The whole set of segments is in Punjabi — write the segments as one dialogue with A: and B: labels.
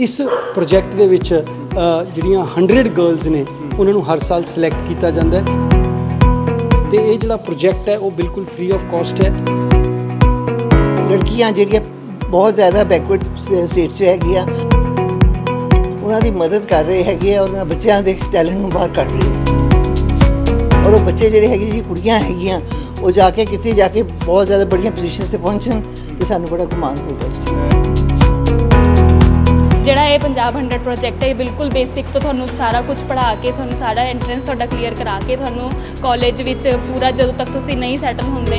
A: ਇਸ ਪ੍ਰੋਜੈਕਟ ਦੇ ਵਿੱਚ ਜਿਹੜੀਆਂ 100 ਗਰਲਸ ਨੇ, ਉਹਨਾਂ ਨੂੰ ਹਰ ਸਾਲ ਸਿਲੈਕਟ ਕੀਤਾ ਜਾਂਦਾ ਹੈ। ਤੇ ਇਹ ਜਿਹੜਾ ਪ੍ਰੋਜੈਕਟ ਹੈ, ਉਹ ਬਿਲਕੁਲ ਫ੍ਰੀ ਆਫ ਕਾਸਟ ਹੈ।
B: ਲੜਕੀਆਂ ਜਿਹੜੀਆਂ ਬਹੁਤ ਜ਼ਿਆਦਾ ਬੈਕਵਰਡ ਸਟੇਟ 'ਚ ਹੈਗੀਆਂ, ਉਹਨਾਂ ਦੀ ਮਦਦ ਕਰ ਰਹੇ ਹੈਗੇ ਆ, ਉਹਨਾਂ ਬੱਚਿਆਂ ਦੇ ਟੈਲੈਂਟ ਨੂੰ ਬਾਹਰ ਕੱਢ ਰਹੇ ਆ। ਔਰ ਉਹ ਬੱਚੇ ਜਿਹੜੇ ਹੈਗੇ ਜਿਹੜੀ ਕੁੜੀਆਂ ਹੈਗੀਆਂ, ਉਹ ਜਾ ਕੇ ਕਿਤੇ ਜਾ ਕੇ ਬਹੁਤ ਜ਼ਿਆਦਾ ਬੜੀਆਂ ਪੋਜੀਸ਼ਨਸ ਤੇ ਪਹੁੰਚਣ, ਤੇ ਸਾਨੂੰ ਬੜਾ ਗੁਮਾਨ ਹੋਊਗਾ ਉਸ ਚੀਜ਼
C: ਜਿਹੜਾ ਇਹ ਪੰਜਾਬ 100 ਪ੍ਰੋਜੈਕਟ ਹੈ ਇਹ ਬਿਲਕੁਲ ਬੇਸਿਕ ਤੋਂ ਤੁਹਾਨੂੰ ਸਾਰਾ ਕੁਝ ਪੜ੍ਹਾ ਕੇ ਤੁਹਾਨੂੰ ਸਾਰਾ ਐਂਟਰੈਂਸ ਤੁਹਾਡਾ ਕਲੀਅਰ ਕਰਾ ਕੇ ਤੁਹਾਨੂੰ ਕਾਲਜ ਵਿੱਚ ਪੂਰਾ ਜਦੋਂ ਤੱਕ ਤੁਸੀਂ ਨਹੀਂ ਸੈਟਲ ਹੁੰਦੇ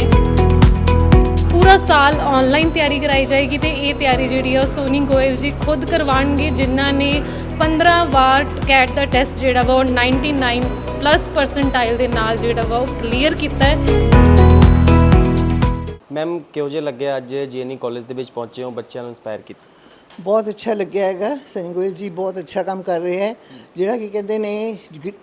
D: ਪੂਰਾ ਸਾਲ ਆਨਲਾਈਨ ਤਿਆਰੀ ਕਰਾਈ ਜਾਏਗੀ ਤੇ ਇਹ ਤਿਆਰੀ ਜਿਹੜੀ ਆ ਉਹ ਸੋਨੀ ਗੋਇਲ ਜੀ ਖੁਦ ਕਰਵਾਉਣਗੇ ਜਿਨ੍ਹਾਂ ਨੇ 15 ਵਾਰ ਕੈਟ ਦਾ ਟੈਸਟ ਜਿਹੜਾ ਵਾ ਉਹ 99 ਪਲੱਸ ਪਰਸੈਂਟਾਈਲ ਦੇ ਨਾਲ ਜਿਹੜਾ ਵਾ ਉਹ ਕਲੀਅਰ ਕੀਤਾ ਹੈ।
E: ਮੈਮ ਕਿਹੋ ਜਿਹਾ ਲੱਗਿਆ ਅੱਜ ਜੀਐਨਈ ਕਾਲਜ ਦੇ ਵਿੱਚ ਪਹੁੰਚੇ ਹੋ ਬੱਚਿਆਂ ਨੂੰ ਇੰਸਪਾਇਰ ਕੀਤਾ?
B: ਬਹੁਤ ਅੱਛਾ ਲੱਗਿਆ ਹੈਗਾ। ਸਨੀ ਗੋਇਲ ਜੀ ਬਹੁਤ ਅੱਛਾ ਕੰਮ ਕਰ ਰਹੇ ਹੈ। ਜਿਹੜਾ ਕੀ ਕਹਿੰਦੇ ਨੇ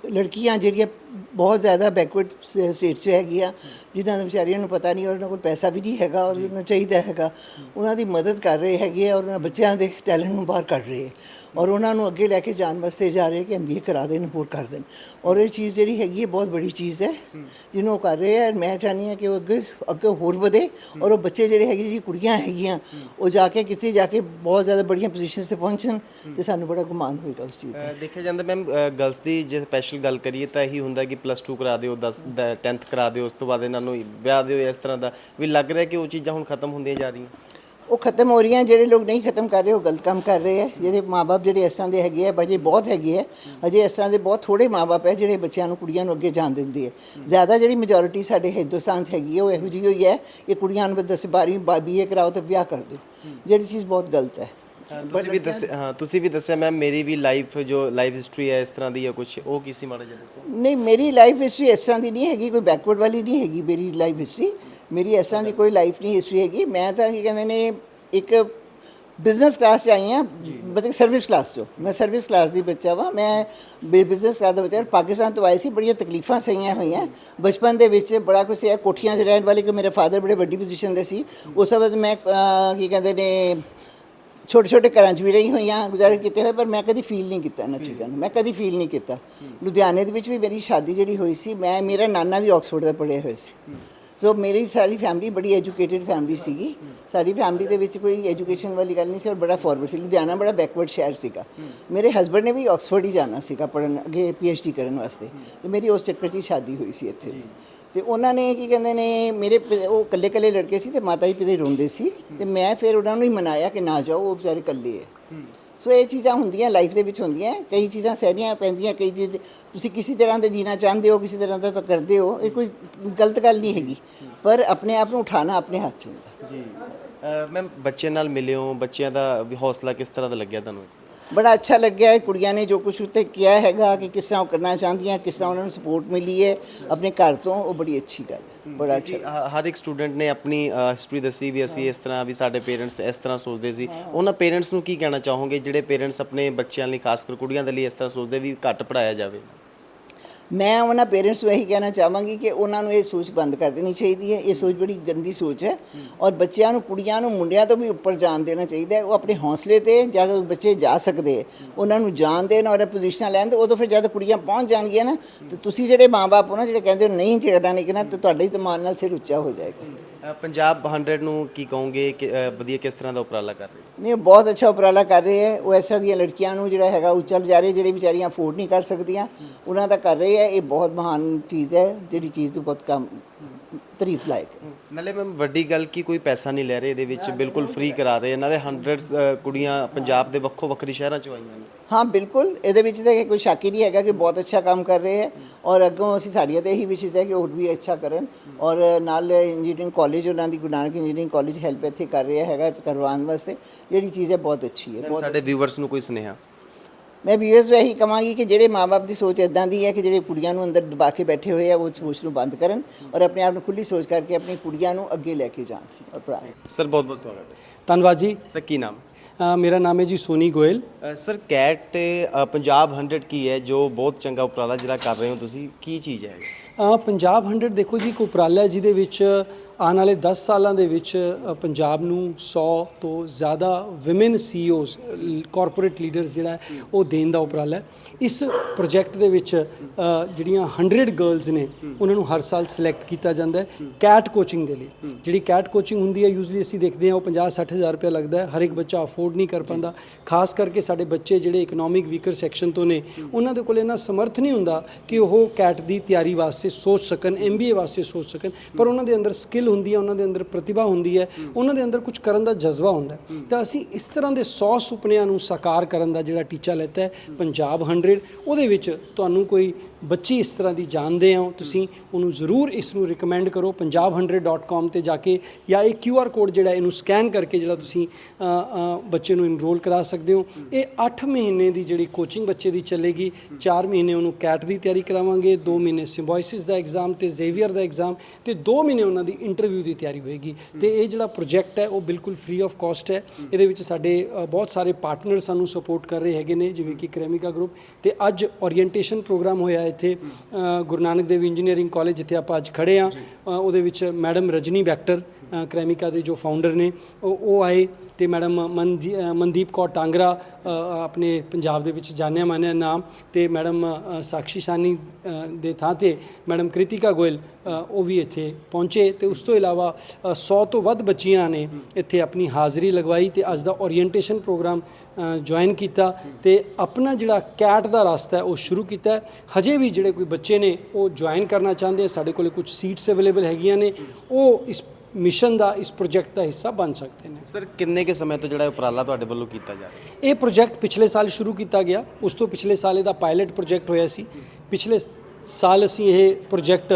B: ਲੜਕੀਆਂ ਜਿਹੜੀਆਂ ਬਹੁਤ ਜ਼ਿਆਦਾ ਬੈਕਵਰਡ ਸਟੇਟ 'ਚ ਹੈਗੀ ਆ, ਜਿਨ੍ਹਾਂ ਨੂੰ ਵਿਚਾਰੀਆਂ ਨੂੰ ਪਤਾ ਨਹੀਂ ਔਰ ਉਹਨਾਂ ਕੋਲ ਪੈਸਾ ਵੀ ਨਹੀਂ ਹੈਗਾ ਔਰ ਉਹਨਾਂ ਚਾਹੀਦਾ ਹੈਗਾ। ਉਹਨਾਂ ਦੀ ਮਦਦ ਕਰ ਰਹੇ ਹੈਗੇ ਆ, ਔਰ ਉਹਨਾਂ ਬੱਚਿਆਂ ਦੇ ਟੈਲੈਂਟ ਨੂੰ ਬਾਹਰ ਕੱਢ ਰਹੇ ਹੈ ਔਰ ਉਹਨਾਂ ਨੂੰ ਅੱਗੇ ਲੈ ਕੇ ਜਾਣ ਵਾਸਤੇ ਜਾ ਰਹੇ ਕਿ ਐਮਬੀਏ ਕਰਾ ਦੇਣ, ਹੋਰ ਕਰ ਦੇਣ। ਔਰ ਇਹ ਚੀਜ਼ ਜਿਹੜੀ ਹੈਗੀ ਹੈ ਬਹੁਤ ਬੜੀ ਚੀਜ਼ ਹੈ, ਜਿਹਨੂੰ ਉਹ ਕਰ ਰਹੇ ਹੈ ਮੈਂ ਚਾਹੁੰਦੀ ਹਾਂ ਕਿ ਉਹ ਅੱਗੇ ਅੱਗੇ ਹੋਰ ਵਧੇ, ਔਰ ਉਹ ਬੱਚੇ ਜਿਹੜੇ ਹੈਗੇ ਜਿਹੜੀ ਕੁੜੀਆਂ ਹੈਗੀਆਂ, ਉਹ ਜਾ ਕੇ, ਕਿਤੇ ਜਾ ਕੇ ਬਹੁਤ ਜ਼ਿਆਦਾ ਬੜੀਆਂ ਪੋਜੀਸ਼ਨਸ ਤੇ ਪਹੁੰਚਣ ਤੇ ਸਾਨੂੰ ਬੜਾ ਗੁਮਾਨ ਹੋਏਗਾ ਉਸ ਚੀਜ਼ ਦਾ
E: ਦੇਖਿਆ ਜਾਂਦਾ ਮੈਮ ਗਰਲਸ ਦੀ ਜੇ ਸਪੈਸ਼ਲ ਗੱਲ ਕਰੀਏ, ਤਾਂ ਇਹੀ ਹੁੰਦਾ ਕਿ ਪਲੱਸ 2 ਕਰਾ ਦਿਓ 10 10th ਕਰਾ ਦਿਓ ਉਸ ਤੋਂ ਬਾਅਦ ਇਹਨਾਂ ਨੂੰ ਵਿਆਹ ਦਿਓ ਇਸ ਤਰ੍ਹਾਂ ਦਾ ਵੀ ਲੱਗ ਰਿਹਾ ਕਿ ਉਹ ਚੀਜ਼ਾਂ ਹੁਣ ਖਤਮ ਹੁੰਦੀਆਂ ਜਾ ਰਹੀਆਂ।
B: ਉਹ ਖਤਮ ਹੋ ਰਹੀਆਂ ਜਿਹੜੇ ਲੋਕ ਨਹੀਂ ਖਤਮ ਕਰ ਰਹੇ ਉਹ ਗਲਤ ਕੰਮ ਕਰ ਰਹੇ ਹੈ। ਜਿਹੜੇ ਮਾਪੇ ਜਿਹੜੇ ਇਸ ਤਰ੍ਹਾਂ ਦੇ ਹੈਗੇ ਆ ਬਜੇ ਬਹੁਤ ਹੈਗੇ ਆ ਅਜੇ ਇਸ ਤਰ੍ਹਾਂ ਦੇ ਬਹੁਤ ਥੋੜੇ ਮਾਪੇ ਹੈ ਜਿਹੜੇ ਬੱਚਿਆਂ ਨੂੰ ਕੁੜੀਆਂ ਨੂੰ ਅੱਗੇ ਜਾਣ ਦਿੰਦੇ ਆ ਜ਼ਿਆਦਾ ਜਿਹੜੀ ਮੈਜੋਰਿਟੀ ਸਾਡੇ ਹਿੰਦੁਸਤਾਨ 'ਚ ਹੈਗੀ ਹੈ ਉਹ ਇਹੋ ਜਿਹੀ ਹੋਈ ਹੈ ਕਿ ਕੁੜੀਆਂ ਨੂੰ 10 12ਵੀਂ ਬੀਏ ਕਰਾਓ ਤੇ ਵਿਆਹ ਕਰ ਦਿਓ। ਜਿਹੜੀ ਚੀਜ਼ ਬਹੁਤ ਗਲਤ ਹੈ।
E: ਤੁਸੀਂ ਵੀ ਦੱਸਿਆ ਹਾਂ ਤੁਸੀਂ ਵੀ ਦੱਸਿਆ ਮੈਮ ਮੇਰੀ ਵੀ ਲਾਈਫ ਜੋ ਲਾਈਫ ਹਿਸਟਰੀ ਹੈ ਇਸ ਤਰ੍ਹਾਂ ਦੀ ਹੈ ਕੁਝ ਉਹ ਕੀ ਸੀ ਮਾੜਾ ਜਿਹਾ ਦੱਸੋ
B: ਨਹੀਂ ਮੇਰੀ ਲਾਈਫ ਹਿਸਟਰੀ ਇਸ ਤਰ੍ਹਾਂ ਦੀ ਨਹੀਂ ਹੈਗੀ ਕੋਈ ਬੈਕਵਰਡ ਵਾਲੀ ਨਹੀਂ ਹੈਗੀ ਮੇਰੀ ਲਾਈਫ ਹਿਸਟਰੀ ਮੇਰੀ ਇਸ ਤਰ੍ਹਾਂ ਦੀ ਕੋਈ ਲਾਈਫ ਨਹੀਂ ਹਿਸਟਰੀ ਹੈਗੀ। ਮੈਂ ਤਾਂ ਕੀ ਕਹਿੰਦੇ ਨੇ ਇੱਕ ਬਿਜ਼ਨਸ ਕਲਾਸ 'ਚ ਆਈ ਹਾਂ ਮਤਲਬ ਸਰਵਿਸ ਕਲਾਸ 'ਚੋਂ। ਮੈਂ ਸਰਵਿਸ ਕਲਾਸ ਦੀ ਬੱਚਾ ਵਾਂ। ਮੈਂ ਬਿਜ਼ਨਸ ਕਲਾਸ ਦਾ ਬੱਚਾ ਪਾਕਿਸਤਾਨ ਤੋਂ ਆਈ ਸੀ ਬੜੀਆਂ ਤਕਲੀਫਾਂ ਸਹੀਆਂ ਹੋਈਆਂ। ਬਚਪਨ ਦੇ ਵਿੱਚ ਬੜਾ ਕੁਛ ਹੈ ਕੋਠੀਆਂ 'ਚ ਰਹਿਣ ਵਾਲੇ ਕਿ ਮੇਰੇ ਫਾਦਰ ਬੜੇ ਵੱਡੀ ਪੋਜੀਸ਼ਨ ਦੇ ਸੀ। ਉਸ ਵਕਤ ਮੈਂ ਕੀ ਕਹਿੰਦੇ ਨੇ ਛੋਟੇ ਛੋਟੇ ਘਰਾਂ 'ਚ ਵੀ ਰਹੀ ਹੋਈਆਂ ਗੁਜ਼ਾਰੇ ਕੀਤੇ ਹੋਏ ਪਰ ਮੈਂ ਕਦੀ ਫੀਲ ਨਹੀਂ ਕੀਤਾ ਇਹਨਾਂ ਚੀਜ਼ਾਂ ਨੂੰ। ਮੈਂ ਕਦੀ ਫੀਲ ਨਹੀਂ ਕੀਤਾ। ਲੁਧਿਆਣੇ ਦੇ ਵਿੱਚ ਵੀ ਮੇਰੀ ਸ਼ਾਦੀ ਜਿਹੜੀ ਹੋਈ ਸੀ ਮੈਂ ਮੇਰਾ ਨਾਨਾ ਵੀ ਆਕਸਫੋਰਡ ਦਾ ਪੜ੍ਹਿਆ ਹੋਇਆ ਸੀ। ਸੋ ਮੇਰੀ ਸਾਰੀ ਫੈਮਿਲੀ ਬੜੀ ਐਜੂਕੇਟਿਡ ਫੈਮਿਲੀ ਸੀਗੀ ਸਾਡੀ ਫੈਮਿਲੀ ਦੇ ਵਿੱਚ ਕੋਈ ਐਜੂਕੇਸ਼ਨ ਵਾਲੀ ਗੱਲ ਨਹੀਂ ਸੀ ਔਰ ਬੜਾ ਫਾਰਵਰਡ ਸੀ ਲੁਧਿਆਣਾ ਬੜਾ ਬੈਕਵਰਡ ਸ਼ਹਿਰ ਸੀਗਾ ਮੇਰੇ ਹਸਬੰਡ ਨੇ ਵੀ ਆਕਸਫੋਰਡ ਹੀ ਜਾਣਾ ਸੀਗਾ ਪੜਨ ਅੱਗੇ ਪੀਐਚਡੀ ਕਰਨ ਵਾਸਤੇ ਤੇ ਮੇਰੀ ਉਸ ਚੱਕਰ 'ਚ ਹੀ ਸ਼ਾਦੀ ਹੋਈ ਸੀ ਇੱਥੇ ਤੇ ਉਹਨਾਂ ਨੇ ਕੀ ਕਹਿੰਦੇ ਨੇ ਮੇਰੇ ਪ- ਉਹ ਇਕੱਲੇ ਇਕੱਲੇ ਲੜਕੇ ਸੀ ਤੇ ਮਾਤਾ ਜੀ ਪਿਤਾ ਰੋਂਦੇ ਸੀ ਤੇ ਮੈਂ ਫਿਰ ਉਹਨਾਂ ਨੂੰ ਹੀ ਮਨਾਇਆ ਕਿ ਨਾ ਜਾਓ ਉਹ ਵਿਚਾਰੇ ਇਕੱਲੇ ਹੈ ਸੋ ਇਹ ਚੀਜ਼ਾਂ ਹੁੰਦੀਆਂ ਲਾਈਫ ਦੇ ਵਿੱਚ ਹੁੰਦੀਆਂ, ਕਈ ਚੀਜ਼ਾਂ ਸਹਿਣੀਆਂ ਪੈਂਦੀਆਂ, ਕਈ ਚੀਜ਼ ਤੁਸੀਂ ਕਿਸੇ ਤਰ੍ਹਾਂ ਦੇ ਜੀਣਾ ਚਾਹੁੰਦੇ ਹੋ, ਕਿਸੇ ਤਰ੍ਹਾਂ ਦਾ ਤਾਂ ਕਰਦੇ ਹੋ, ਇਹ ਕੋਈ ਗਲਤ ਗੱਲ ਨਹੀਂ ਹੈਗੀ। ਪਰ ਆਪਣੇ ਆਪ ਨੂੰ ਉਠਾਣਾ ਆਪਣੇ ਹੱਥ 'ਚ ਹੁੰਦਾ।
E: ਜੀ। ਮੈਮ ਬੱਚਿਆਂ ਨਾਲ ਮਿਲਿਓ, ਬੱਚਿਆਂ ਦਾ ਵੀ ਹੌਸਲਾ ਕਿਸ ਤਰ੍ਹਾਂ ਦਾ ਲੱਗਿਆ ਤੁਹਾਨੂੰ?
B: ਬੜਾ ਅੱਛਾ ਲੱਗਿਆ ਹੈ ਕੁੜੀਆਂ ਨੇ ਜੋ ਕੁਝ ਉੱਤੇ ਕੀਤਾ ਹੈਗਾ ਕਿ ਕਿਸ ਤਰ੍ਹਾਂ ਉਹ ਕਰਨਾ ਚਾਹੁੰਦੀਆਂ ਕਿਸ ਤਰ੍ਹਾਂ ਉਹਨਾਂ ਨੂੰ ਸਪੋਰਟ ਮਿਲੀ ਹੈ ਆਪਣੇ ਘਰ ਤੋਂ ਉਹ ਬੜੀ ਅੱਛੀ ਗੱਲ ਹੈ ਬੜਾ ਅੱਛਾ
E: ਹਰ ਇੱਕ ਸਟੂਡੈਂਟ ਨੇ ਆਪਣੀ ਹਿਸਟਰੀ ਦੱਸੀ ਵੀ ਅਸੀਂ ਇਸ ਤਰ੍ਹਾਂ ਵੀ ਸਾਡੇ ਪੇਰੈਂਟਸ ਇਸ ਤਰ੍ਹਾਂ ਸੋਚਦੇ ਸੀ। ਉਹਨਾਂ ਪੇਰੈਂਟਸ ਨੂੰ ਕੀ ਕਹਿਣਾ ਚਾਹੋਗੇ ਜਿਹੜੇ ਪੇਰੈਂਟਸ ਆਪਣੇ ਬੱਚਿਆਂ ਲਈ ਖਾਸ ਕਰ ਕੁੜੀਆਂ ਦੇ ਲਈ ਇਸ ਤਰ੍ਹਾਂ ਸੋਚਦੇ ਵੀ ਘੱਟ ਪੜਾਇਆ ਜਾਵੇ?
B: ਮੈਂ ਉਹਨਾਂ ਪੇਰੈਂਟਸ ਨੂੰ ਇਹੀ ਕਹਿਣਾ ਚਾਹਾਂਗੀ ਕਿ ਉਹਨਾਂ ਨੂੰ ਇਹ ਸੋਚ ਬੰਦ ਕਰ ਦੇਣੀ ਚਾਹੀਦੀ ਹੈ। ਇਹ ਸੋਚ ਬੜੀ ਗੰਦੀ ਸੋਚ ਹੈ। ਔਰ ਬੱਚਿਆਂ ਨੂੰ, ਕੁੜੀਆਂ ਨੂੰ, ਮੁੰਡਿਆਂ ਤੋਂ ਵੀ ਉੱਪਰ ਜਾਣ ਦੇਣਾ ਚਾਹੀਦਾ ਹੈ। ਉਹ ਆਪਣੇ ਹੌਸਲੇ ਤੇ ਜਦ ਬੱਚੇ ਜਾ ਸਕਦੇ, ਉਹਨਾਂ ਨੂੰ ਜਾਣ ਦੇਣ ਔਰ ਪੋਜੀਸ਼ਨਾਂ ਲੈਣ ਤੇ ਉਦੋਂ ਫਿਰ ਜਦ ਕੁੜੀਆਂ ਪਹੁੰਚ ਜਾਣਗੀਆਂ ਨਾ, ਤੇ ਤੁਸੀਂ ਜਿਹੜੇ ਮਾਪੇ ਹੋ ਨਾ, ਜਿਹੜੇ ਕਹਿੰਦੇ ਹੋ, ਨਹੀਂ ਕਰਨਾ ਨਹੀਂ ਕਰਨਾ, ਤੇ ਤੁਹਾਡੇ ਹੀ ਦਿਮਾਗ ਨਾਲ ਸਿਰ ਉੱਚਾ ਹੋ ਜਾਏਗਾ।
E: ਅ, ਪੰਜਾਬ 100 ਨੂੰ ਕੀ ਕਹੋਗੇ? ਕਿ ਅ, ਵਧੀਆ ਕਿਸ ਤਰ੍ਹਾਂ ਦਾ ਉਪਰਾਲਾ ਕਰ ਰਹੇ ਹੋ?
B: ਨਹੀਂ ਬਹੁਤ ਅੱਛਾ ਉਪਰਾਲਾ ਕਰ ਰਹੇ ਹੈ। ਉਹ ਐਸਾ ਦੀਆਂ ਲੜਕੀਆਂ ਨੂੰ ਜਿਹੜਾ ਹੈਗਾ ਉੱਚਾ ਜਾ ਰਹੇ ਜਿਹੜੇ ਵਿਚਾਰੀਆਂ ਅਫੋਰਡ ਨਹੀਂ ਕਰ ਸਕਦੀਆਂ ਉਹਨਾਂ ਦਾ ਕਰ ਰਹੇ ਹੈ। ਇਹ ਬਹੁਤ ਮਹਾਨ ਚੀਜ਼ ਹੈ ਜਿਹੜੀ ਚੀਜ਼ ਤੋਂ ਬਹੁਤ ਕੰਮ ਤਾਰੀਫ ਲਾਇਕ ਹੈ।
E: ਨਾਲੇ ਮੈਂ ਵੱਡੀ ਗੱਲ ਕੀ ਕੋਈ ਪੈਸਾ ਨਹੀਂ ਲੈ ਰਹੇ ਇਹਦੇ ਵਿੱਚ ਬਿਲਕੁਲ ਫ੍ਰੀ ਕਰਾ ਰਹੇ ਨਾਲੇ ਹੰਡਰਡਸ ਕੁੜੀਆਂ ਪੰਜਾਬ ਦੇ ਵੱਖੋ ਵੱਖਰੀ ਸ਼ਹਿਰਾਂ ਚੋਂ ਆਈਆਂ ਨੇ।
B: ਹਾਂ ਬਿਲਕੁਲ। ਇਹਦੇ ਵਿੱਚ ਤਾਂ ਕੋਈ ਸ਼ੱਕ ਹੀ ਨਹੀਂ ਹੈਗਾ ਕਿ ਬਹੁਤ ਅੱਛਾ ਕੰਮ ਕਰ ਰਹੇ ਹੈ ਔਰ ਅੱਗੋਂ ਅਸੀਂ ਸਾਡੀਆਂ ਤਾਂ ਇਹੀ ਵਿਸ਼ੇਸ਼ ਹੈ ਕਿ ਹੋਰ ਵੀ ਅੱਛਾ ਕਰਨ। ਔਰ ਨਾਲ ਇੰਜੀਨੀਅਰਿੰਗ ਕਾਲਜ ਉਹਨਾਂ ਦੀ Guru Nanak engineering college help ਇੱਥੇ ਕਰ ਰਿਹਾ ਹੈਗਾ ਕਰਵਾਉਣ ਵਾਸਤੇ। ਜਿਹੜੀ ਚੀਜ਼ ਹੈ ਬਹੁਤ ਅੱਛੀ ਹੈ ਬਹੁਤ
E: ਸਾਡੇ ਵਿਊਵਰਸ ਨੂੰ ਕੋਈ ਸੁਨੇਹਾ?
B: ਮੈਂ ਵੀਐਸ ਨੂੰ ਇਹੀ ਕਹਾਂਗੀ ਕਿ ਜਿਹੜੇ ਮਾਪੇ ਦੀ ਸੋਚ ਇਦਾਂ ਦੀ ਹੈ ਕਿ ਜਿਹੜੇ ਕੁੜੀਆਂ ਨੂੰ ਅੰਦਰ ਦਬਾ ਕੇ ਬੈਠੇ ਹੋਏ ਆ ਉਹ ਸੋਚ ਨੂੰ ਬੰਦ ਕਰਨ ਔਰ ਆਪਣੇ ਆਪ ਨੂੰ ਖੁੱਲੀ ਸੋਚ ਕਰਕੇ ਆਪਣੀ ਕੁੜੀਆਂ ਨੂੰ ਅੱਗੇ ਲੈ ਕੇ ਜਾਣ ਔਰ ਪੜ੍ਹਾਉਣ
E: ਸਰ ਬਹੁਤ ਬਹੁਤ ਸਵਾਗਤ ਹੈ।
A: ਧੰਨਵਾਦ ਜੀ।
E: ਸਰ ਕੀ ਨਾਮ?
A: ਮੇਰਾ ਨਾਮ ਹੈ ਜੀ ਸੋਨੀ ਗੋਇਲ।
E: ਸਰ ਕੈਟ ਤੇ ਪੰਜਾਬ 100 ਕੀ ਹੈ ਜੋ ਬਹੁਤ ਚੰਗਾ ਉਪਰਾਲਾ ਜਿਹੜਾ ਕਰ ਰਹੇ ਹੋ ਤੁਸੀਂ? ਕੀ ਚੀਜ਼ ਹੈ
A: ਪੰਜਾਬ 100 ਦੇਖੋ ਜੀ, ਇੱਕ ਉਪਰਾਲਾ ਜਿਹਦੇ ਵਿੱਚ ਆਉਣ ਵਾਲੇ 10 ਸਾਲਾਂ ਦੇ ਵਿੱਚ ਪੰਜਾਬ ਨੂੰ 100 ਤੋਂ ਜ਼ਿਆਦਾ ਔਮਨ ਸੀਈਓਜ਼ ਕਾਰਪੋਰੇਟ ਲੀਡਰਸ ਜਿਹੜਾ ਉਹ ਦੇਣ ਦਾ ਉਪਰਾਲਾ ਹੈ। ਇਸ ਪ੍ਰੋਜੈਕਟ ਦੇ ਵਿੱਚ ਜਿਹੜੀਆਂ 100 ਗਰਲਸ ਨੇ, ਉਹਨਾਂ ਨੂੰ ਹਰ ਸਾਲ ਸਿਲੈਕਟ ਕੀਤਾ ਜਾਂਦਾ ਹੈ ਕੈਟ ਕੋਚਿੰਗ ਦੇ ਲਈ। ਜਿਹੜੀ ਕੈਟ ਕੋਚਿੰਗ ਹੁੰਦੀ ਹੈ ਯੂਜ਼ਲੀ ਅਸੀਂ ਦੇਖਦੇ ਹਾਂ, ਉਹ 50 60000 ਰੁਪਏ ਲੱਗਦਾ ਹੈ। ਹਰ ਇੱਕ ਬੱਚਾ ਅਫੋਰਡ ਨਹੀਂ ਕਰ ਪਾਉਂਦਾ। ਖਾਸ ਕਰਕੇ ਸਾਡੇ ਬੱਚੇ ਜਿਹੜੇ ਇਕਨੋਮਿਕ ਵੀਕਰ ਸੈਕਸ਼ਨ ਤੋਂ ਨੇ, ਉਹਨਾਂ ਦੇ ਕੋਲ ਇੰਨਾ ਸਮਰਥ ਨਹੀਂ ਹੁੰਦਾ ਕਿ ਉਹ ਕੈਟ ਦੀ ਤਿਆਰੀ ਵਾਸਤੇ ਸੋਚ ਸਕਣ ਐਮਬੀਏ ਵਾਸਤੇ ਸੋਚ ਸਕਣ, ਪਰ ਉਹਨਾਂ ਦੇ ਅੰਦਰ ਸਕਿੱਲ ਹੁੰਦੀ ਹੈ, ਉਹਨਾਂ ਦੇ ਅੰਦਰ ਪ੍ਰਤਿਭਾ ਹੁੰਦੀ ਹੈ, ਉਹਨਾਂ ਦੇ ਅੰਦਰ ਕੁਝ ਕਰਨ ਦਾ ਜਜ਼ਬਾ ਹੁੰਦਾ ਤਾਂ ਅਸੀਂ ਇਸ ਤਰ੍ਹਾਂ ਦੇ 100 ਸੁਪਨਿਆਂ ਨੂੰ ਸਾਕਾਰ ਕਰਨ ਦਾ ਜਿਹੜਾ ਟੀਚਾ ਲੈਤਾ ਹੈ, ਪੰਜਾਬ 100 ਉਹਦੇ ਵਿੱਚ ਤੁਹਾਨੂੰ ਕੋਈ ਬੱਚੀ ਇਸ ਤਰ੍ਹਾਂ ਦੀ ਜਾਣਦੇ ਹੋ ਤੁਸੀਂ ਉਹਨੂੰ ਜ਼ਰੂਰ ਇਸ ਨੂੰ ਰეკਮੈਂਡ ਕਰੋ punjab100.com ਤੇ ਜਾ ਕੇ ਜਾਂ ਇਹ QR ਕੋਡ ਜਿਹੜਾ ਇਹਨੂੰ ਸਕੈਨ ਕਰਕੇ ਜਿਹੜਾ ਤੁਸੀਂ ਬੱਚੇ ਨੂੰ ਇਨਰੋਲ ਕਰਾ ਸਕਦੇ ਹੋ। ਇਹ 8 ਮਹੀਨੇ ਦੀ ਜਿਹੜੀ ਕੋਚਿੰਗ ਬੱਚੇ ਦੀ ਚੱਲੇਗੀ 4 ਮਹੀਨੇ ਉਹਨੂੰ ਕੈਟ ਦੀ ਤਿਆਰੀ ਕਰਾਵਾਂਗੇ 2 ਮਹੀਨੇ ਸਿੰਬੋਇਸਿਸ ਦਾ ਐਗਜ਼ਾਮ ਤੇ ਜ਼ੇਵੀਅਰ ਦਾ ਐਗਜ਼ਾਮ ਤੇ 2 ਮਹੀਨੇ ਉਹਨਾਂ ਦੀ ਇੰਟਰਵਿਊ ਦੀ ਤਿਆਰੀ ਹੋਏਗੀ। ਤੇ ਇਹ ਜਿਹੜਾ ਪ੍ਰੋਜੈਕਟ ਹੈ ਉਹ ਬਿਲਕੁਲ ਫ੍ਰੀ ਆਫ ਕਾਸਟ ਹੈ। ਇਹਦੇ ਵਿੱਚ ਸਾਡੇ ਬਹੁਤ ਸਾਰੇ ਪਾਰਟਨਰ ਸਾਨੂੰ ਸਪੋਰਟ ਕਰ ਰਹੇ ਹੈਗੇ ਨੇ ਜਿਵੇਂ ਕਿ ਕ੍ਰੈਮਿਕਾ ਗਰੁੱਪ ਤੇ ਅੱਜ ਓਰੀਐਂਟੇਸ਼ਨ ਪ੍ਰੋਗਰਾਮ ਹੋਇਆ ਇੱਥੇ ਗੁਰੂ ਨਾਨਕ ਦੇਵ ਇੰਜੀਨੀਅਰਿੰਗ ਕਾਲਜ ਜਿੱਥੇ ਆਪਾਂ ਅੱਜ ਖੜੇ ਆ ਉਹਦੇ ਵਿੱਚ ਮੈਡਮ ਰਜਨੀ ਵੈਕਟਰ ਕ੍ਰੈਮਿਕਾ ਦੇ ਜੋ ਫਾਊਂਡਰ ਨੇ ਉਹ ਉਹ ਆਏ ਤੇ ਮੈਡਮ ਮਨਦੀ- ਮਨਦੀਪ ਕੌਰ ਟਾਂਗਰਾ ਆਪਣੇ ਪੰਜਾਬ ਦੇ ਵਿੱਚ ਜਾਣਿਆ ਮਾਨਿਆ ਨਾਮ ਤੇ ਮੈਡਮ ਅ, ਸਾਕਸ਼ੀ ਸਾਨੀ ਦੇ ਥਾਂ ਤੇ ਮੈਡਮ ਕ੍ਰਿਤਿਕਾ ਗੋਇਲ ਉਹ ਵੀ ਇੱਥੇ ਪਹੁੰਚੇ ਤੇ ਉਸ ਤੋਂ ਇਲਾਵਾ 100 ਤੋਂ ਵੱਧ ਬੱਚੀਆਂ ਨੇ ਇੱਥੇ ਆਪਣੀ ਹਾਜ਼ਰੀ ਲਗਵਾਈ ਤੇ ਅੱਜ ਦਾ ਓਰੀਐਂਟੇਸ਼ਨ ਪ੍ਰੋਗਰਾਮ ਜੁਆਇਨ ਕੀਤਾ ਤੇ ਆਪਣਾ ਜਿਹੜਾ ਕੈਟ ਦਾ ਰਸਤਾ ਹੈ ਉਹ ਸ਼ੁਰੂ ਕੀਤਾ ਹਜੇ ਵੀ ਜਿਹੜੇ ਕੋਈ ਬੱਚੇ ਨੇ ਉਹ ਜੁਆਇਨ ਕਰਨਾ ਚਾਹੁੰਦੇ ਸਾਡੇ ਕੋਲੇ ਕੁਝ ਸੀਟਸ ਅਵੇਲੇਬਲ ਹੈਗੀਆਂ ਨੇ। ਉਹ ਇਸ ਮਿਸ਼ਨ ਦਾ ਇਸ ਪ੍ਰੋਜੈਕਟ ਦਾ ਹਿੱਸਾ ਬਣ ਸਕਦੇ ਨੇ।
E: ਸਰ ਕਿੰਨੇ ਕੇ ਸਮੇਂ ਤੋਂ ਜਿਹੜਾ ਇਹ ਉਪਰਾਲਾ ਤੁਹਾਡੇ ਵੱਲੋਂ ਕੀਤਾ ਜਾ ਰਿਹਾ?
A: ਇਹ ਪ੍ਰੋਜੈਕਟ ਪਿਛਲੇ ਸਾਲ ਸ਼ੁਰੂ ਕੀਤਾ ਗਿਆ। ਉਸ ਤੋਂ ਪਿਛਲੇ ਸਾਲ ਇਹਦਾ ਪਾਇਲਟ ਪ੍ਰੋਜੈਕਟ ਹੋਇਆ ਸੀ। ਪਿਛਲੇ ਸਾਲ ਅਸੀਂ ਇਹ ਪ੍ਰੋਜੈਕਟ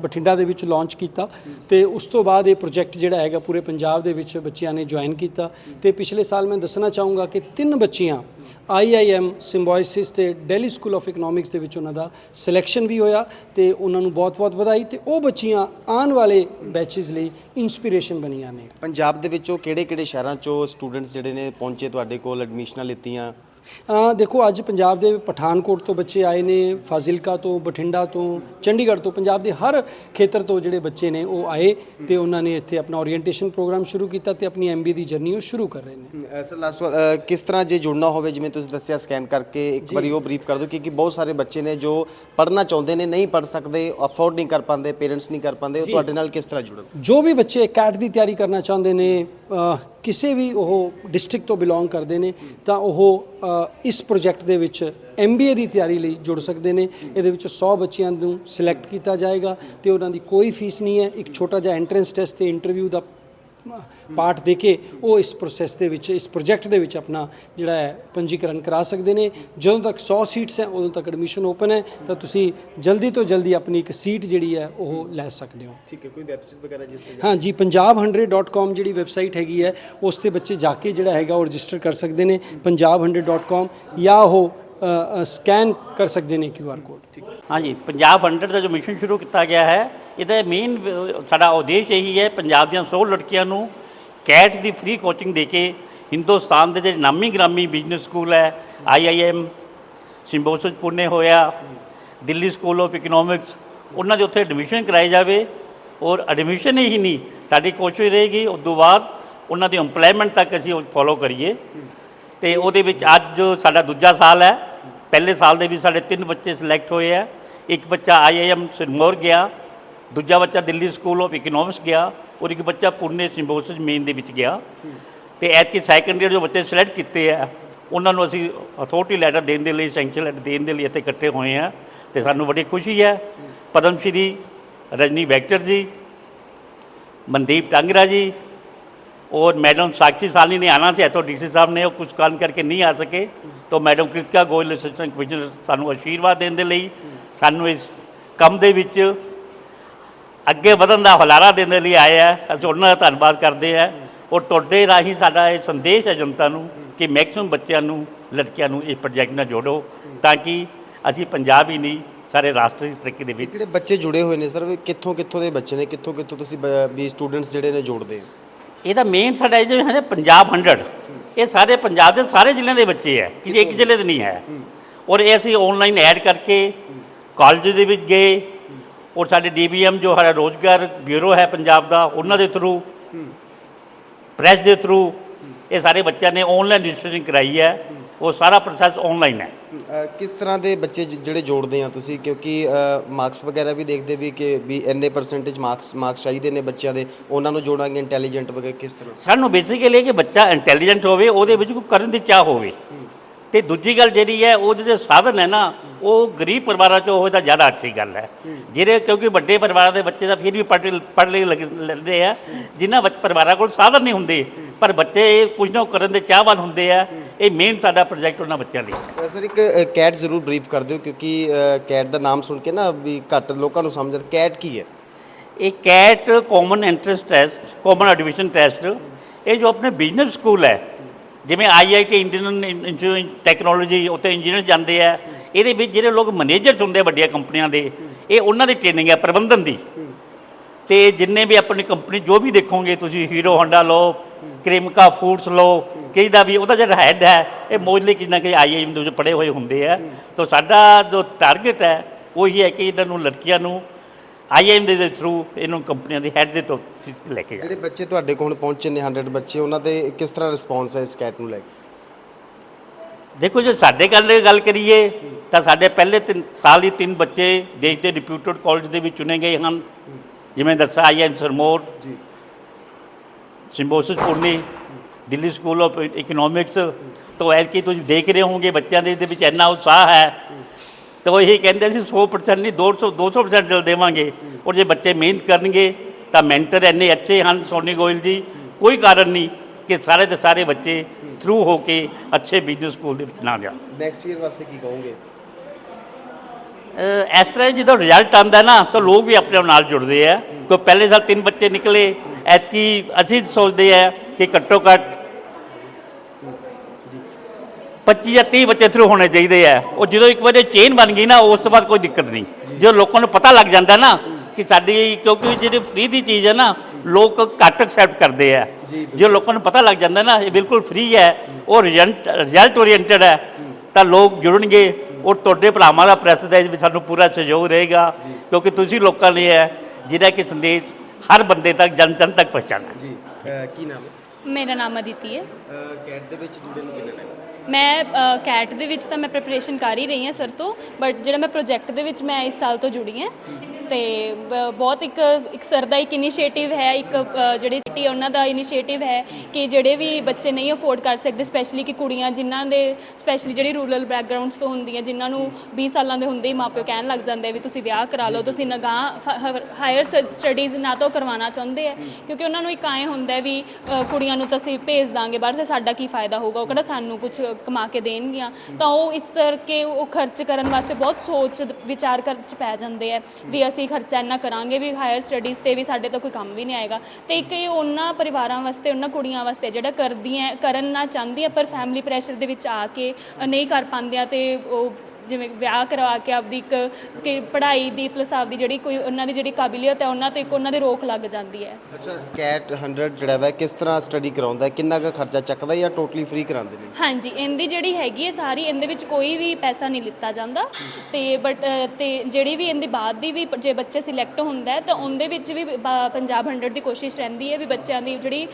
A: ਬਠਿੰਡਾ ਦੇ ਵਿੱਚ ਲਾਂਚ ਕੀਤਾ ਤੇ ਉਸ ਤੋਂ ਬਾਅਦ ਇਹ ਪ੍ਰੋਜੈਕਟ ਜਿਹੜਾ ਹੈਗਾ ਪੂਰੇ ਪੰਜਾਬ ਦੇ ਵਿੱਚ ਬੱਚਿਆਂ ਨੇ ਜੁਆਇਨ ਕੀਤਾ ਤੇ ਪਿਛਲੇ ਸਾਲ ਮੈਂ ਦੱਸਣਾ ਚਾਹੂੰਗਾ ਕਿ ਤਿੰਨ ਬੱਚੀਆਂ ਆਈਆਈਐਮ ਸਿੰਬੋਇਸਿਸ ਤੇ ਦਿੱਲੀ ਸਕੂਲ ਆਫ ਇਕਨੋਮਿਕਸ ਦੇ ਵਿੱਚ ਉਹਨਾਂ ਦਾ ਸਿਲੈਕਸ਼ਨ ਵੀ ਹੋਇਆ ਤੇ ਉਹਨਾਂ ਨੂੰ ਬਹੁਤ-ਬਹੁਤ ਵਧਾਈ ਤੇ ਉਹ ਬੱਚੀਆਂ ਆਉਣ ਵਾਲੇ ਬੈਚਸ ਲਈ ਇਨਸਪੀਰੇਸ਼ਨ ਬਣੀਆਂ ਨੇ।
E: ਪੰਜਾਬ ਦੇ ਵਿੱਚੋਂ ਕਿਹੜੇ-ਕਿਹੜੇ ਸ਼ਹਿਰਾਂ ਚੋਂ ਸਟੂਡੈਂਟਸ ਜਿਹੜੇ ਨੇ ਪਹੁੰਚੇ ਤੁਹਾਡੇ ਕੋਲ ਐਡਮਿਸ਼ਨਾਂ ਲਿੱਤੀਆਂ?
A: ਦੇਖੋ ਅੱਜ ਪੰਜਾਬ ਦੇ ਪਠਾਨਕੋਟ ਤੋਂ ਬੱਚੇ ਆਏ ਨੇ ਫਾਜ਼ਿਲਕਾ ਤੋਂ ਬਠਿੰਡਾ ਤੋਂ ਚੰਡੀਗੜ੍ਹ ਤੋਂ ਪੰਜਾਬ ਦੇ ਹਰ ਖੇਤਰ ਤੋਂ ਜਿਹੜੇ ਬੱਚੇ ਨੇ ਉਹ ਆਏ ਤੇ ਉਹਨਾਂ ਨੇ ਇੱਥੇ ਆਪਣਾ ਓਰੀਐਂਟੇਸ਼ਨ ਪ੍ਰੋਗਰਾਮ ਸ਼ੁਰੂ ਕੀਤਾ ਤੇ ਆਪਣੀ ਐਮਬੀ ਦੀ ਜਰਨੀ ਉਹ ਸ਼ੁਰੂ ਕਰ ਰਹੇ ਨੇ।
E: ਸਰ ਲਾਸਟ ਕਿਸ ਤਰ੍ਹਾਂ ਜੇ ਜੁੜਨਾ ਹੋਵੇ ਜਿਵੇਂ ਤੁਸੀਂ ਦੱਸਿਆ ਸਕੈਨ ਕਰਕੇ ਇੱਕ ਵਾਰੀ ਉਹ ਬਰੀਫ ਕਰ ਦਿਓ ਕਿਉਂਕਿ ਬਹੁਤ ਸਾਰੇ ਬੱਚੇ ਨੇ ਜੋ ਪੜ੍ਹਨਾ ਚਾਹੁੰਦੇ ਨੇ ਨਹੀਂ ਪੜ੍ਹ ਸਕਦੇ ਅਫੋਰਡ ਨਹੀਂ ਕਰ ਪਾਉਂਦੇ ਪੇਰੈਂਟਸ ਨਹੀਂ ਕਰ ਪਾਉਂਦੇ ਉਹ ਤੁਹਾਡੇ ਨਾਲ ਕਿਸ ਤਰ੍ਹਾਂ ਜੁੜਨ?
A: ਜੋ ਵੀ ਬੱਚੇ ਕੈਟ ਦੀ ਤਿਆਰੀ ਕਰਨਾ ਚਾਹੁੰਦੇ ਨੇ ਕਿਸੇ ਵੀ ਉਹ ਡਿਸਟ੍ਰਿਕਟ ਤੋਂ ਬਿਲੋਂਗ ਕਰਦੇ ਨੇ, ਤਾਂ ਉਹ ਇਸ ਪ੍ਰੋਜੈਕਟ ਦੇ ਵਿੱਚ ਐਮਬੀਏ ਦੀ ਤਿਆਰੀ ਲਈ ਜੁੜ ਸਕਦੇ ਨੇ। ਇਹਦੇ ਵਿੱਚ 100 ਬੱਚਿਆਂ ਨੂੰ ਸਿਲੈਕਟ ਕੀਤਾ ਜਾਏਗਾ ਤੇ ਉਹਨਾਂ ਦੀ ਕੋਈ ਫੀਸ ਨਹੀਂ ਹੈ। ਇੱਕ ਛੋਟਾ ਜਿਹਾ ਐਂਟਰੈਂਸ ਟੈਸਟ ਤੇ ਇੰਟਰਵਿਊ ਦਾ ਪਾਰਟ ਦੇ ਕੇ ਉਹ ਇਸ ਪ੍ਰੋਸੈਸ ਦੇ ਵਿੱਚ ਇਸ ਪ੍ਰੋਜੈਕਟ ਦੇ ਵਿੱਚ ਆਪਣਾ ਜਿਹੜਾ ਹੈ ਪੰਜੀਕਰਨ ਕਰਾ ਸਕਦੇ ਨੇ। ਜਦੋਂ ਤੱਕ 100 ਸੀਟਸ ਹੈ ਉਦੋਂ ਤੱਕ ਐਡਮਿਸ਼ਨ ਓਪਨ ਹੈ ਤਾਂ ਤੁਸੀਂ ਜਲਦੀ ਤੋਂ ਜਲਦੀ ਆਪਣੀ ਇੱਕ ਸੀਟ ਜਿਹੜੀ ਹੈ ਉਹ ਲੈ ਸਕਦੇ ਹੋ।
E: ਠੀਕ ਹੈ ਕੋਈ ਵੈਬਸਾਈਟ ਵਗੈਰਾ ਜਿਸ ਤੇ
A: ਹਾਂ ਜੀ punjab100.com ਜਿਹੜੀ ਵੈਬਸਾਈਟ ਹੈਗੀ ਹੈ ਉਸ ਤੇ ਬੱਚੇ ਜਾ ਕੇ ਜਿਹੜਾ ਹੈਗਾ ਉਹ ਰਜਿਸਟਰ ਕਰ ਸਕਦੇ ਨੇ। punjab100.com ਜਾਂ ਉਹ ਸਕੈਨ ਕਰ ਸਕਦੇ ਨੇ ਕਿਊ ਆਰ ਕੋਡ
F: ਹਾਂਜੀ, ਪੰਜਾਬ 100 ਦਾ ਜੋ ਮਿਸ਼ਨ ਸ਼ੁਰੂ ਕੀਤਾ ਗਿਆ ਹੈ, ਇਹਦਾ ਮੇਨ ਸਾਡਾ ਉਦੇਸ਼ ਇਹੀ ਹੈ ਪੰਜਾਬ ਦੀਆਂ 100 ਲੜਕੀਆਂ ਨੂੰ ਕੈਟ ਦੀ ਫ੍ਰੀ ਕੋਚਿੰਗ ਦੇ ਕੇ ਹਿੰਦੁਸਤਾਨ ਦੇ ਜਿਹੜੇ ਨਾਮੀ ਗ੍ਰਾਮੀ ਬਿਜ਼ਨਸ ਸਕੂਲ ਹੈ ਆਈਆਈਐਮ ਸਿੰਬੋਸਿਸ ਪੁਣੇ ਹੋਇਆ, ਦਿੱਲੀ ਸਕੂਲ ਆਫ ਇਕਨੋਮਿਕਸ ਉਹਨਾਂ ਦੇ ਉੱਥੇ ਐਡਮਿਸ਼ਨ ਕਰਾਈ ਜਾਵੇ ਔਰ ਐਡਮਿਸ਼ਨ ਹੀ ਨਹੀਂ, ਸਾਡੀ ਕੋਸ਼ਿਸ਼ ਰਹੇਗੀ, ਉਸ ਤੋਂ ਬਾਅਦ ਉਹਨਾਂ ਦੀ ਏਮਪਲੋਇਮੈਂਟ ਤੱਕ ਅਸੀਂ ਉਹ ਫੋਲੋ ਕਰੀਏ। ਤੇ ਉਹਦੇ ਵਿੱਚ ਅੱਜ ਸਾਡਾ ਦੂਜਾ ਸਾਲ ਹੈ। ਪਹਿਲੇ ਸਾਲ ਦੇ ਵੀ ਸਾਡੇ ਤਿੰਨ ਬੱਚੇ ਸਿਲੈਕਟ ਹੋਏ ਆ। ਇੱਕ ਬੱਚਾ ਆਈਆਈਐਮ ਸਿਰਮੌਰ ਗਿਆ, ਦੂਜਾ ਬੱਚਾ ਦਿੱਲੀ ਸਕੂਲ ਆਫ ਇਕਨੋਮਿਕਸ ਗਿਆ ਔਰ ਇੱਕ ਬੱਚਾ ਪੁਣੇ ਸਿੰਬੋਸਿਸ ਮੇਨ ਦੇ ਵਿੱਚ ਗਿਆ। ਤੇ ਐਤਕੀ ਸੈਕੰਡ ਈਅਰ ਜੋ ਬੱਚੇ ਸਿਲੈਕਟ ਕੀਤੇ ਆ, ਉਹਨਾਂ ਨੂੰ ਅਸੀਂ ਅਥਾਰਟੀ ਲੈਟਰ ਦੇਣ ਦੇ ਲਈ ਸੈਂਕਸ਼ਨ ਲੈਟਰ ਦੇਣ ਦੇ ਲਈ ਇੱਥੇ ਇਕੱਠੇ ਹੋਏ ਆ ਤੇ ਸਾਨੂੰ ਬੜੀ ਖੁਸ਼ੀ ਹੈ। ਪਦਮ ਸ਼੍ਰੀ ਰਜਨੀ ਵੈਕਟਰ ਜੀ, ਮਨਦੀਪ ਟਾਂਗਰਾ ਜੀ और मैडम साक्षी साली ने आना से तो डीसी साहब ने कुछ काम करके नहीं आ सके तो madam Kritika Goyal assistant commissioner ਸਾਨੂੰ ਆਸ਼ੀਰਵਾਦ ਦੇਣ ਦੇ ਲਈ ਸਾਨੂੰ ਇਸ ਕੰਮ ਦੇ ਵਿੱਚ ਅੱਗੇ ਵਧਣ ਦਾ ਹੁਲਾਰਾ ਦੇਣ ਦੇ ਲਈ ਆਏ ਆ ਅਸੀਂ ਉਹਨਾਂ ਦਾ ਧੰਨਵਾਦ ਕਰਦੇ ਆ ਔਰ ਤੁਹਾਡੇ ਰਾਹੀਂ ਸਾਡਾ ਇਹ ਸੰਦੇਸ਼ ਹੈ ਜਨਤਾ ਨੂੰ ਕਿ ਮੈਕਸਿਮਮ ਬੱਚਿਆਂ ਨੂੰ ਲੜਕੀਆਂ ਨੂੰ ਇਸ ਪ੍ਰੋਜੈਕਟ ਨਾਲ ਜੋੜੋ ਤਾਂ ਕਿ ਅਸੀਂ ਪੰਜਾਬ ਹੀ ਨਹੀਂ ਸਾਰੇ ਰਾਸ਼ਟਰ ਦੀ ਤਰੱਕੀ ਦੇ ਵਿੱਚ
E: ਜਿਹੜੇ ਬੱਚੇ ਜੁੜੇ ਹੋਏ ਨੇ ਸਰ ਕਿੱਥੋਂ ਕਿੱਥੋਂ ਦੇ ਬੱਚੇ ਨੇ ਕਿੱਥੋਂ ਕਿੱਥੋਂ ਤੁਸੀਂ ਬ- ਵੀ ਸਟੂਡੈਂਟਸ ਜਿਹੜੇ ਨੇ ਜੋੜਦੇ ਹੋ
F: ਇਹਦਾ ਮੇਨ ਸਾਡਾ ਇਹ ਹੈ ਨਾ ਪੰਜਾਬ 100 ਇਹ ਸਾਰੇ ਪੰਜਾਬ ਦੇ ਸਾਰੇ ਜ਼ਿਲ੍ਹਿਆਂ ਦੇ ਬੱਚੇ ਹੈ ਕਿਸੇ ਇੱਕ ਜ਼ਿਲ੍ਹੇ ਦੇ ਨਹੀਂ ਹੈ। ਔਰ ਇਹ ਅਸੀਂ ਆਨਲਾਈਨ ਐਡ ਕਰਕੇ ਕਾਲਜ ਦੇ ਵਿੱਚ ਗਏ ਔਰ ਸਾਡੇ ਡੀਬੀਐਮ ਜੋ ਸਾਡਾ ਰੋਜ਼ਗਾਰ ਬਿਊਰੋ ਹੈ ਪੰਜਾਬ ਦਾ ਉਹਨਾਂ ਦੇ ਥਰੂ ਪ੍ਰੈਸ ਦੇ ਥਰੂ ਇਹ ਸਾਰੇ ਬੱਚਿਆਂ ਨੇ ਆਨਲਾਈਨ ਰਜਿਸਟ੍ਰੇਸ਼ਨ ਕਰਾਈ ਹੈ ਉਹ ਸਾਰਾ ਪ੍ਰੋਸੈਸ ਆਨਲਾਈਨ ਹੈ।
E: ਅ, ਕਿਸ ਤਰ੍ਹਾਂ ਦੇ ਬੱਚੇ ਜ- ਜਿਹੜੇ ਜੋੜਦੇ ਆ ਤੁਸੀਂ? ਕਿਉਂਕਿ ਮਾਰਕਸ ਵਗੈਰਾ ਵੀ ਦੇਖਦੇ ਵੀ ਕਿ ਵੀ ਇੰਨੇ ਪਰਸੈਂਟੇਜ ਮਾਰਕਸ ਮਾਰਕਸ ਚਾਹੀਦੇ ਨੇ ਬੱਚਿਆਂ ਦੇ। ਉਹਨਾਂ ਨੂੰ ਜੋੜਾਂਗੇ ਇੰਟੈਲੀਜੈਂਟ ਵਗੈਰਾ ਕਿਸ ਤਰ੍ਹਾਂ?
F: ਸਾਨੂੰ ਬੇਸਿਕਲੀ ਇਹ ਕਿ ਬੱਚਾ ਇੰਟੈਲੀਜੈਂਟ ਹੋਵੇ ਉਹਦੇ ਵਿੱਚ ਕੋਈ ਕਰਨ ਦੀ ਚਾਹ ਹੋਵੇ। ਤੇ ਦੂਜੀ ਗੱਲ ਜਿਹੜੀ ਹੈ ਉਹ ਜਿਹੜੇ ਸਾਧਨ ਹੈ ਨਾ ਉਹ ਗਰੀਬ ਪਰਿਵਾਰਾਂ ਚੋਂ ਹੋਵੇ ਤਾਂ ਜ਼ਿਆਦਾ ਅੱਛੀ ਗੱਲ ਹੈ। ਜਿਹੜੇ ਕਿਉਂਕਿ ਵੱਡੇ ਪਰਿਵਾਰਾਂ ਦੇ ਬੱਚੇ ਤਾਂ ਫਿਰ ਵੀ ਪੜ੍ਹ ਪੜ੍ਹ ਲੈ ਲੈਂਦੇ ਆ। ਜਿਨ੍ਹਾਂ ਪਰਿਵਾਰਾਂ ਕੋਲ ਸਾਧਨ ਨਹੀਂ ਹੁੰਦੇ ਪਰ ਬੱਚੇ ਕੁਝ ਨਾ ਕਰਨ ਦੇ ਚਾਹਵਾਨ ਹੁੰਦੇ ਆ। ਇਹ ਮੇਨ ਸਾਡਾ ਪ੍ਰੋਜੈਕਟ ਉਹਨਾਂ ਬੱਚਿਆਂ ਲਈ
E: ਸਰ ਇੱਕ ਕੈਟ ਜ਼ਰੂਰ ਬਰੀਫ ਕਰ ਦਿਓ ਕਿਉਂਕਿ ਕੈਟ ਦਾ ਨਾਮ ਸੁਣ ਕੇ ਨਾ ਵੀ ਘੱਟ ਲੋਕਾਂ ਨੂੰ ਸਮਝ ਕੈਟ ਕੀ ਹੈ?
F: ਇਹ CAT common entrance test common admission test ਇਹ ਜੋ ਆਪਣੇ ਬਿਜ਼ਨਸ ਸਕੂਲ ਹੈ ਜਿਵੇਂ ਆਈਆਈਟੀ ਇੰਡੀਅਨ ਟੈਕਨੋਲੋਜੀ ਉੱਥੇ ਇੰਜੀਨੀਅਰ ਜਾਂਦੇ ਆ, ਇਹਦੇ ਵਿੱਚ ਜਿਹੜੇ ਲੋਕ ਮੈਨੇਜਰ ਹੁੰਦੇ ਆ ਵੱਡੀਆਂ ਕੰਪਨੀਆਂ ਦੇ, ਇਹ ਉਹਨਾਂ ਦੀ ਟ੍ਰੇਨਿੰਗ ਹੈ ਪ੍ਰਬੰਧਨ ਦੀ। ਤੇ ਜਿੰਨੇ ਵੀ ਆਪਣੀ ਕੰਪਨੀ ਜੋ ਵੀ ਦੇਖੋਗੇ ਤੁਸੀਂ ਹੀਰੋ ਹੋਂਡਾ ਲਓ ਕ੍ਰਿਮਕਾ ਫੂਡਸ ਲਓ ਕਈ ਦਾ ਵੀ, ਉਹਦਾ ਜਿਹੜਾ ਹੈਡ ਹੈ, ਇਹ ਮੋਸਟਲੀ ਕਿੰਨਾ ਨਾ ਕਿ ਆਈਆਈਐਮ ਦੇ ਵਿੱਚ ਪੜ੍ਹੇ ਹੋਏ ਹੁੰਦੇ ਆ। ਤਾਂ ਸਾਡਾ ਜੋ ਟਾਰਗੇਟ ਹੈ, ਉਹ ਹੀ ਹੈ ਕਿ ਇਹਨਾਂ ਨੂੰ, ਲੜਕੀਆਂ ਨੂੰ ਆਈਆਈਐਮ ਦੇ ਥਰੂ ਇਹਨੂੰ ਕੰਪਨੀਆਂ ਦੀ ਹੈਡ ਦੇ ਤੋਂ ਲੈ ਕੇ ਜਾਣਾ।
E: ਜਿਹੜੇ ਬੱਚੇ ਤੁਹਾਡੇ ਕੋਲ ਪਹੁੰਚੇ ਨੇ 100 ਬੱਚੇ ਉਹਨਾਂ ਦੇ ਕਿਸ ਤਰ੍ਹਾਂ ਰਿਸਪੌਂਸ ਹੈ ਇਸ ਕੈਟ ਨੂੰ ਲੈ ਕੇ?
F: ਦੇਖੋ ਜੇ ਸਾਡੇ ਗੱਲ ਗੱਲ ਕਰੀਏ ਤਾਂ ਸਾਡੇ ਪਹਿਲੇ ਤਿੰਨ ਸਾਲ ਹੀ ਤਿੰਨ ਬੱਚੇ ਦੇਸ਼ ਦੇ ਰਿਪਿਊਟਡ ਕਾਲਜ ਦੇ ਵਿੱਚ ਚੁਣੇ ਗਏ ਹਨ। ਜਿਵੇਂ ਦੱਸਿਆ ਆਈਐਮ ਸਰਮੋਰ ਜੀ। ਸਿੰਬੋਸਿਸ ਪੁਰਨੀ ਦਿੱਲੀ ਸਕੂਲ ਆਫ ਇਕਨੋਮਿਕਸ ਤੋਂ ਐਤਕੀ ਤੁਸੀਂ ਦੇਖ ਰਹੇ ਹੋਵੋਗੇ ਬੱਚਿਆਂ ਦੇ ਇਹਦੇ ਵਿੱਚ ਇੰਨਾ ਉਤਸ਼ਾਹ ਹੈ। ਤਾਂ ਉਹ ਇਹੀ ਕਹਿੰਦੇ ਸੀ 100% ਨਹੀਂ 200 200% ਜਲ ਦੇਵਾਂਗੇ। ਔਰ ਜੇ ਬੱਚੇ ਮਿਹਨਤ ਕਰਨਗੇ ਤਾਂ ਮੈਂਟਰ ਇੰਨੇ ਅੱਛੇ ਹਨ ਸੋਨੀ ਗੋਇਲ ਜੀ। ਕੋਈ ਕਾਰਨ ਨਹੀਂ ਕਿ ਸਾਰੇ ਦੇ ਸਾਰੇ ਬੱਚੇ ਥਰੂ ਹੋ ਕੇ ਅੱਛੇ ਬਿਜ਼ਨਸ ਸਕੂਲ ਦੇ ਵਿੱਚ ਨਾ ਜਾਣ।
E: ਨੈਕਸਟ ਈਅਰ ਵਾਸਤੇ ਕੀ ਕਹੋਗੇ?
F: ਇਸ ਤਰ੍ਹਾਂ ਜਦੋਂ ਰਿਜ਼ਲਟ ਆਉਂਦਾ ਨਾ ਤਾਂ ਲੋਕ ਵੀ ਆਪਣੇ ਨਾਲ ਜੁੜਦੇ ਆ। ਕੋਈ ਪਹਿਲੇ ਸਾਲ ਤਿੰਨ ਬੱਚੇ ਨਿਕਲੇ ਐਤਕੀ ਅਸੀਂ ਸੋਚਦੇ ਆ ਕਿ ਘੱਟੋ ਘੱਟ 25 ਜਾਂ 30 ਬੱਚੇ ਥਰੂ ਹੋਣੇ ਚਾਹੀਦੇ ਆ। ਉਹ ਜਦੋਂ ਇੱਕ ਵਾਰ ਚੇਨ ਬਣ ਗਈ ਨਾ ਉਸ ਤੋਂ ਬਾਅਦ ਕੋਈ ਦਿੱਕਤ ਨਹੀਂ। ਜੋ ਲੋਕਾਂ ਨੂੰ ਪਤਾ ਲੱਗ ਜਾਂਦਾ ਨਾ ਕਿ ਸਾਡੀ ਕਿਉਂਕਿ ਜਿਹੜੀ ਫ੍ਰੀ ਦੀ ਚੀਜ਼ ਹੈ ਨਾ ਲੋਕ ਘੱਟ ਐਕਸੈਪਟ ਕਰਦੇ ਆ। ਜੋ ਲੋਕਾਂ ਨੂੰ ਪਤਾ ਲੱਗ ਜਾਂਦਾ ਨਾ ਇਹ ਬਿਲਕੁਲ ਫ੍ਰੀ ਹੈ ਉਹ ਰਿਜ਼ਲਟ ਰਿਜ਼ਲਟ ਓਰੀਐਂਟਡ ਹੈ ਤਾਂ ਲੋਕ ਜੁੜਨਗੇ। ਔਰ ਤੁਹਾਡੇ ਭਰਾਵਾਂ ਦਾ ਪ੍ਰੈਸ ਦੇ ਵਿੱਚ ਸਾਨੂੰ ਪੂਰਾ ਸਹਿਯੋਗ ਰਹੇਗਾ ਕਿਉਂਕਿ ਤੁਸੀਂ ਲੋਕਾਂ ਨੇ ਹੈ ਜਿਹੜਾ ਕਿ ਸੰਦੇਸ਼ ਹਰ ਬੰਦੇ ਤੱਕ ਜਨ ਜਨ ਤੱਕ ਪਹੁੰਚਾਉਣਾ ਹੈ।
E: ਜੀ ਕੀ ਨਾਮ ਹੈ?
C: ਮੇਰਾ ਨਾਮ ਅਦਿਤੀ ਹੈ।
E: ਕੈਟ ਦੇ ਵਿੱਚ ਜੁੜੇ ਨੂੰ ਕਿੰਨੇ ਟਾਈਮ
C: ਮੈਂ ਕੈਟ ਦੇ ਵਿੱਚ ਤਾਂ ਮੈਂ ਪ੍ਰੈਪਰੇਸ਼ਨ ਕਰ ਹੀ ਰਹੀ ਹਾਂ ਸਰ ਤੋਂ ਬਟ ਜਿਹੜਾ ਮੈਂ ਪ੍ਰੋਜੈਕਟ ਦੇ ਵਿੱਚ ਮੈਂ ਇਸ ਸਾਲ ਤੋਂ ਜੁੜੀ ਹਾਂ। ਤੇ ਬਹੁਤ ਇੱਕ ਇੱਕ ਸਰ ਦਾ ਇੱਕ ਇਨੀਸ਼ੀਏਟਿਵ ਹੈ, ਇੱਕ ਜਿਹੜੇ ਜਿਹੜੀ ਸਿਟੀ ਉਹਨਾਂ ਦਾ ਇਨੀਸ਼ੀਏਟਿਵ ਹੈ ਕਿ ਜਿਹੜੇ ਵੀ ਬੱਚੇ ਨਹੀਂ ਅਫੋਰਡ ਕਰ ਸਕਦੇ ਸਪੈਸ਼ਲੀ ਕਿ ਕੁੜੀਆਂ ਜਿਨ੍ਹਾਂ ਦੇ ਸਪੈਸ਼ਲੀ ਜਿਹੜੀ ਰੂਰਲ ਬੈਕਗ੍ਰਾਉਂਡਸ ਤੋਂ ਹੁੰਦੀਆਂ, ਜਿਨ੍ਹਾਂ ਨੂੰ 20 ਸਾਲਾਂ ਦੇ ਹੁੰਦੇ ਹੀ ਮਾਪਿਓ ਕਹਿਣ ਲੱਗ ਜਾਂਦੇ ਵੀ ਤੁਸੀਂ ਵਿਆਹ ਕਰਾ ਲਓ, ਤੁਸੀਂ ਨਗਾਹ ਹਾਇਰ ਸਟੱਡੀਜ਼ ਨਾ ਤਾਂ ਕਰਵਾਉਣਾ ਚਾਹੁੰਦੇ ਆ, ਕਿਉਂਕਿ ਉਹਨਾਂ ਨੂੰ ਇੱਕ ਆਏ ਹੁੰਦਾ ਵੀ ਕੁੜੀਆਂ ਨੂੰ ਤਾਂ ਅਸੀਂ ਭੇਜ ਦਾਂਗੇ, ਬਾਹਰ ਤੇ ਸਾਡਾ ਕੀ ਫਾਇਦਾ ਹੋਊਗਾ, ਉਹ ਕਿਹੜਾ ਸਾਨੂੰ ਕੁਝ ਕਮਾ ਕੇ ਦੇਣਗੀਆਂ, ਤਾਂ ਉਹ ਇਸ ਕਰਕੇ ਉਹ ਖਰਚ ਕਰਨ ਵਾਸਤੇ ਬਹੁਤ ਸੋਚ ਵਿਚਾਰ ਕਰ, ਚ ਪੈ ਜਾਂਦੇ ਆ ਵੀ ਅਸੀਂ ਖਰਚਾ ਇੰਨਾ ਕਰਾਂਗੇ, ਵੀ ਹਾਇਰ ਸਟੱਡੀਜ਼ ਤੇ ਵੀ ਸਾਡੇ ਤੋਂ ਕੋਈ ਕੰਮ ਵੀ ਨਹੀਂ ਆਏਗਾ। ਤੇ ਇੱਕ ਇਹ ਉਹਨਾਂ ਪਰਿਵਾਰਾਂ ਵਾਸਤੇ, ਉਹਨਾਂ ਕੁੜੀਆਂ ਵਾਸਤੇ ਜਿਹੜਾ ਕਰਦੀਆਂ, ਕਰਨ ਨਾ ਚਾਹੁੰਦੀਆਂ, ਪਰ ਫੈਮਿਲੀ ਪ੍ਰੈਸ਼ਰ ਦੇ ਵਿੱਚ ਆ ਕੇ ਨਹੀਂ ਕਰ ਪਾਉਂਦੀਆਂ ਤੇ ਉਹ ਜਿਵੇਂ ਵਿਆਹ ਕਰਵਾ ਕੇ ਆਪਦੀ ਇੱਕ ਕਿ ਪੜ੍ਹਾਈ ਦੀ ਪਲਸ ਆਪਦੀ ਜਿਹੜੀ ਕੋਈ ਉਹਨਾਂ ਦੀ ਜਿਹੜੀ ਕਾਬਲੀਅਤ ਹੈ ਉਹਨਾਂ ਤੇ ਇੱਕ ਉਹਨਾਂ ਦੀ ਰੋਕ ਲੱਗ ਜਾਂਦੀ ਹੈ।
E: ਅੱਛਾ ਕੈਟ 100 ਜਿਹੜਾ ਵਾ ਕਿਸ ਤਰ੍ਹਾਂ ਸਟੱਡੀ ਕਰਾਉਂਦਾ ਕਿੰਨਾ ਕੁ ਖਰਚਾ ਚੱਕਦਾ ਜਾਂ ਟੋਟਲੀ ਫ੍ਰੀ ਕਰਾਉਂਦੇ ਨੇ?
C: ਹਾਂਜੀ ਇਹਦੀ ਜਿਹੜੀ ਹੈਗੀ ਹੈ ਸਾਰੀ ਇਹਦੇ ਵਿੱਚ ਕੋਈ ਵੀ ਪੈਸਾ ਨਹੀਂ ਲਿੱਤਾ ਜਾਂਦਾ। ਤੇ ਬਟ ਤੇ ਜਿਹੜੀ ਵੀ ਇਹਦੀ ਬਾਅਦ ਦੀ ਵੀ ਜੇ ਬੱਚੇ ਸਿਲੈਕਟ ਹੁੰਦਾ ਹੈ ਤਾਂ ਉਹਦੇ ਵਿੱਚ ਵੀ ਬ- ਪੰਜਾਬ 100 ਦੀ ਕੋਸ਼ਿਸ਼ ਰਹਿੰਦੀ ਹੈ ਵੀ ਬੱਚਿਆਂ ਦੀ ਜਿਹੜੀ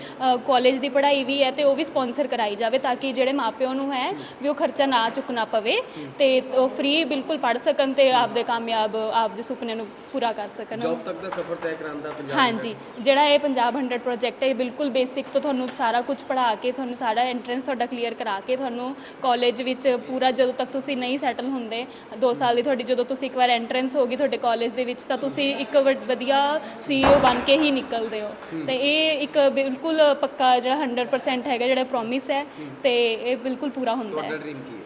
C: ਕਾਲਜ ਦੀ ਪੜ੍ਹਾਈ ਵੀ ਹੈ ਤੇ ਉਹ ਵੀ ਸਪਾਂਸਰ ਕਰਾਈ ਜਾਵੇ ਤਾਂ ਕਿ ਜਿਹੜੇ ਮਾਪਿਆਂ ਨੂੰ ਹੈ ਵੀ ਉਹ ਖਰਚਾ ਨਾ ਚੁੱਕਣਾ ਪਵੇ। ਤੇ ਉਹ ਫ੍ਰੀ ਬਿਲਕੁਲ ਪੜ੍ਹ ਸਕਣ ਤੇ ਆਪਦੇ ਕਾਮਯਾਬ ਆਪਦੇ ਸੁਪਨੇ ਨੂੰ ਪੂਰਾ ਕਰ ਸਕਣ।
E: ਤੱਕ ਦਾ ਸਫ਼ਰ ਤੈਅ ਕਰਾਉਂਦਾ ਪੰਜਾਬ
C: ਹਾਂਜੀ ਜਿਹੜਾ ਇਹ ਪੰਜਾਬ 100 ਪ੍ਰੋਜੈਕਟ ਹੈ ਇਹ ਬਿਲਕੁਲ ਬੇਸਿਕ ਤੋਂ ਤੁਹਾਨੂੰ ਸਾਰਾ ਕੁਝ ਪੜ੍ਹਾ ਕੇ ਤੁਹਾਨੂੰ ਸਾਰਾ ਐਂਟਰੈਂਸ ਤੁਹਾਡਾ ਕਲੀਅਰ ਕਰਾ ਕੇ ਤੁਹਾਨੂੰ ਕਾਲਜ ਵਿੱਚ ਪੂਰਾ ਜਦੋਂ ਤੱਕ ਤੁਸੀਂ ਨਹੀਂ ਸੈਟਲ ਹੁੰਦੇ 2 ਸਾਲ ਦੀ ਤੁਹਾਡੀ ਜਦੋਂ ਤੁਸੀਂ ਇੱਕ ਵਾਰ ਐਂਟਰੈਂਸ ਹੋਗੀ ਤੁਹਾਡੇ ਕਾਲਜ ਦੇ ਵਿੱਚ ਤਾਂ ਤੁਸੀਂ ਇੱਕ ਵਧੀਆ ਸੀਈਓ ਬਣ ਕੇ ਹੀ ਨਿਕਲਦੇ ਹੋ। ਤੇ ਇਹ ਇੱਕ ਬਿਲਕੁਲ ਪੱਕਾ ਜਿਹੜਾ 100% ਹੈਗਾ ਜਿਹੜਾ ਪ੍ਰੋਮਿਸ ਹੈ ਤੇ ਇਹ ਬਿਲਕੁਲ ਪੂਰਾ ਹੁੰਦਾ ਹੈ।
E: ਡ੍ਰੀਮ ਕੀ ਹੈ?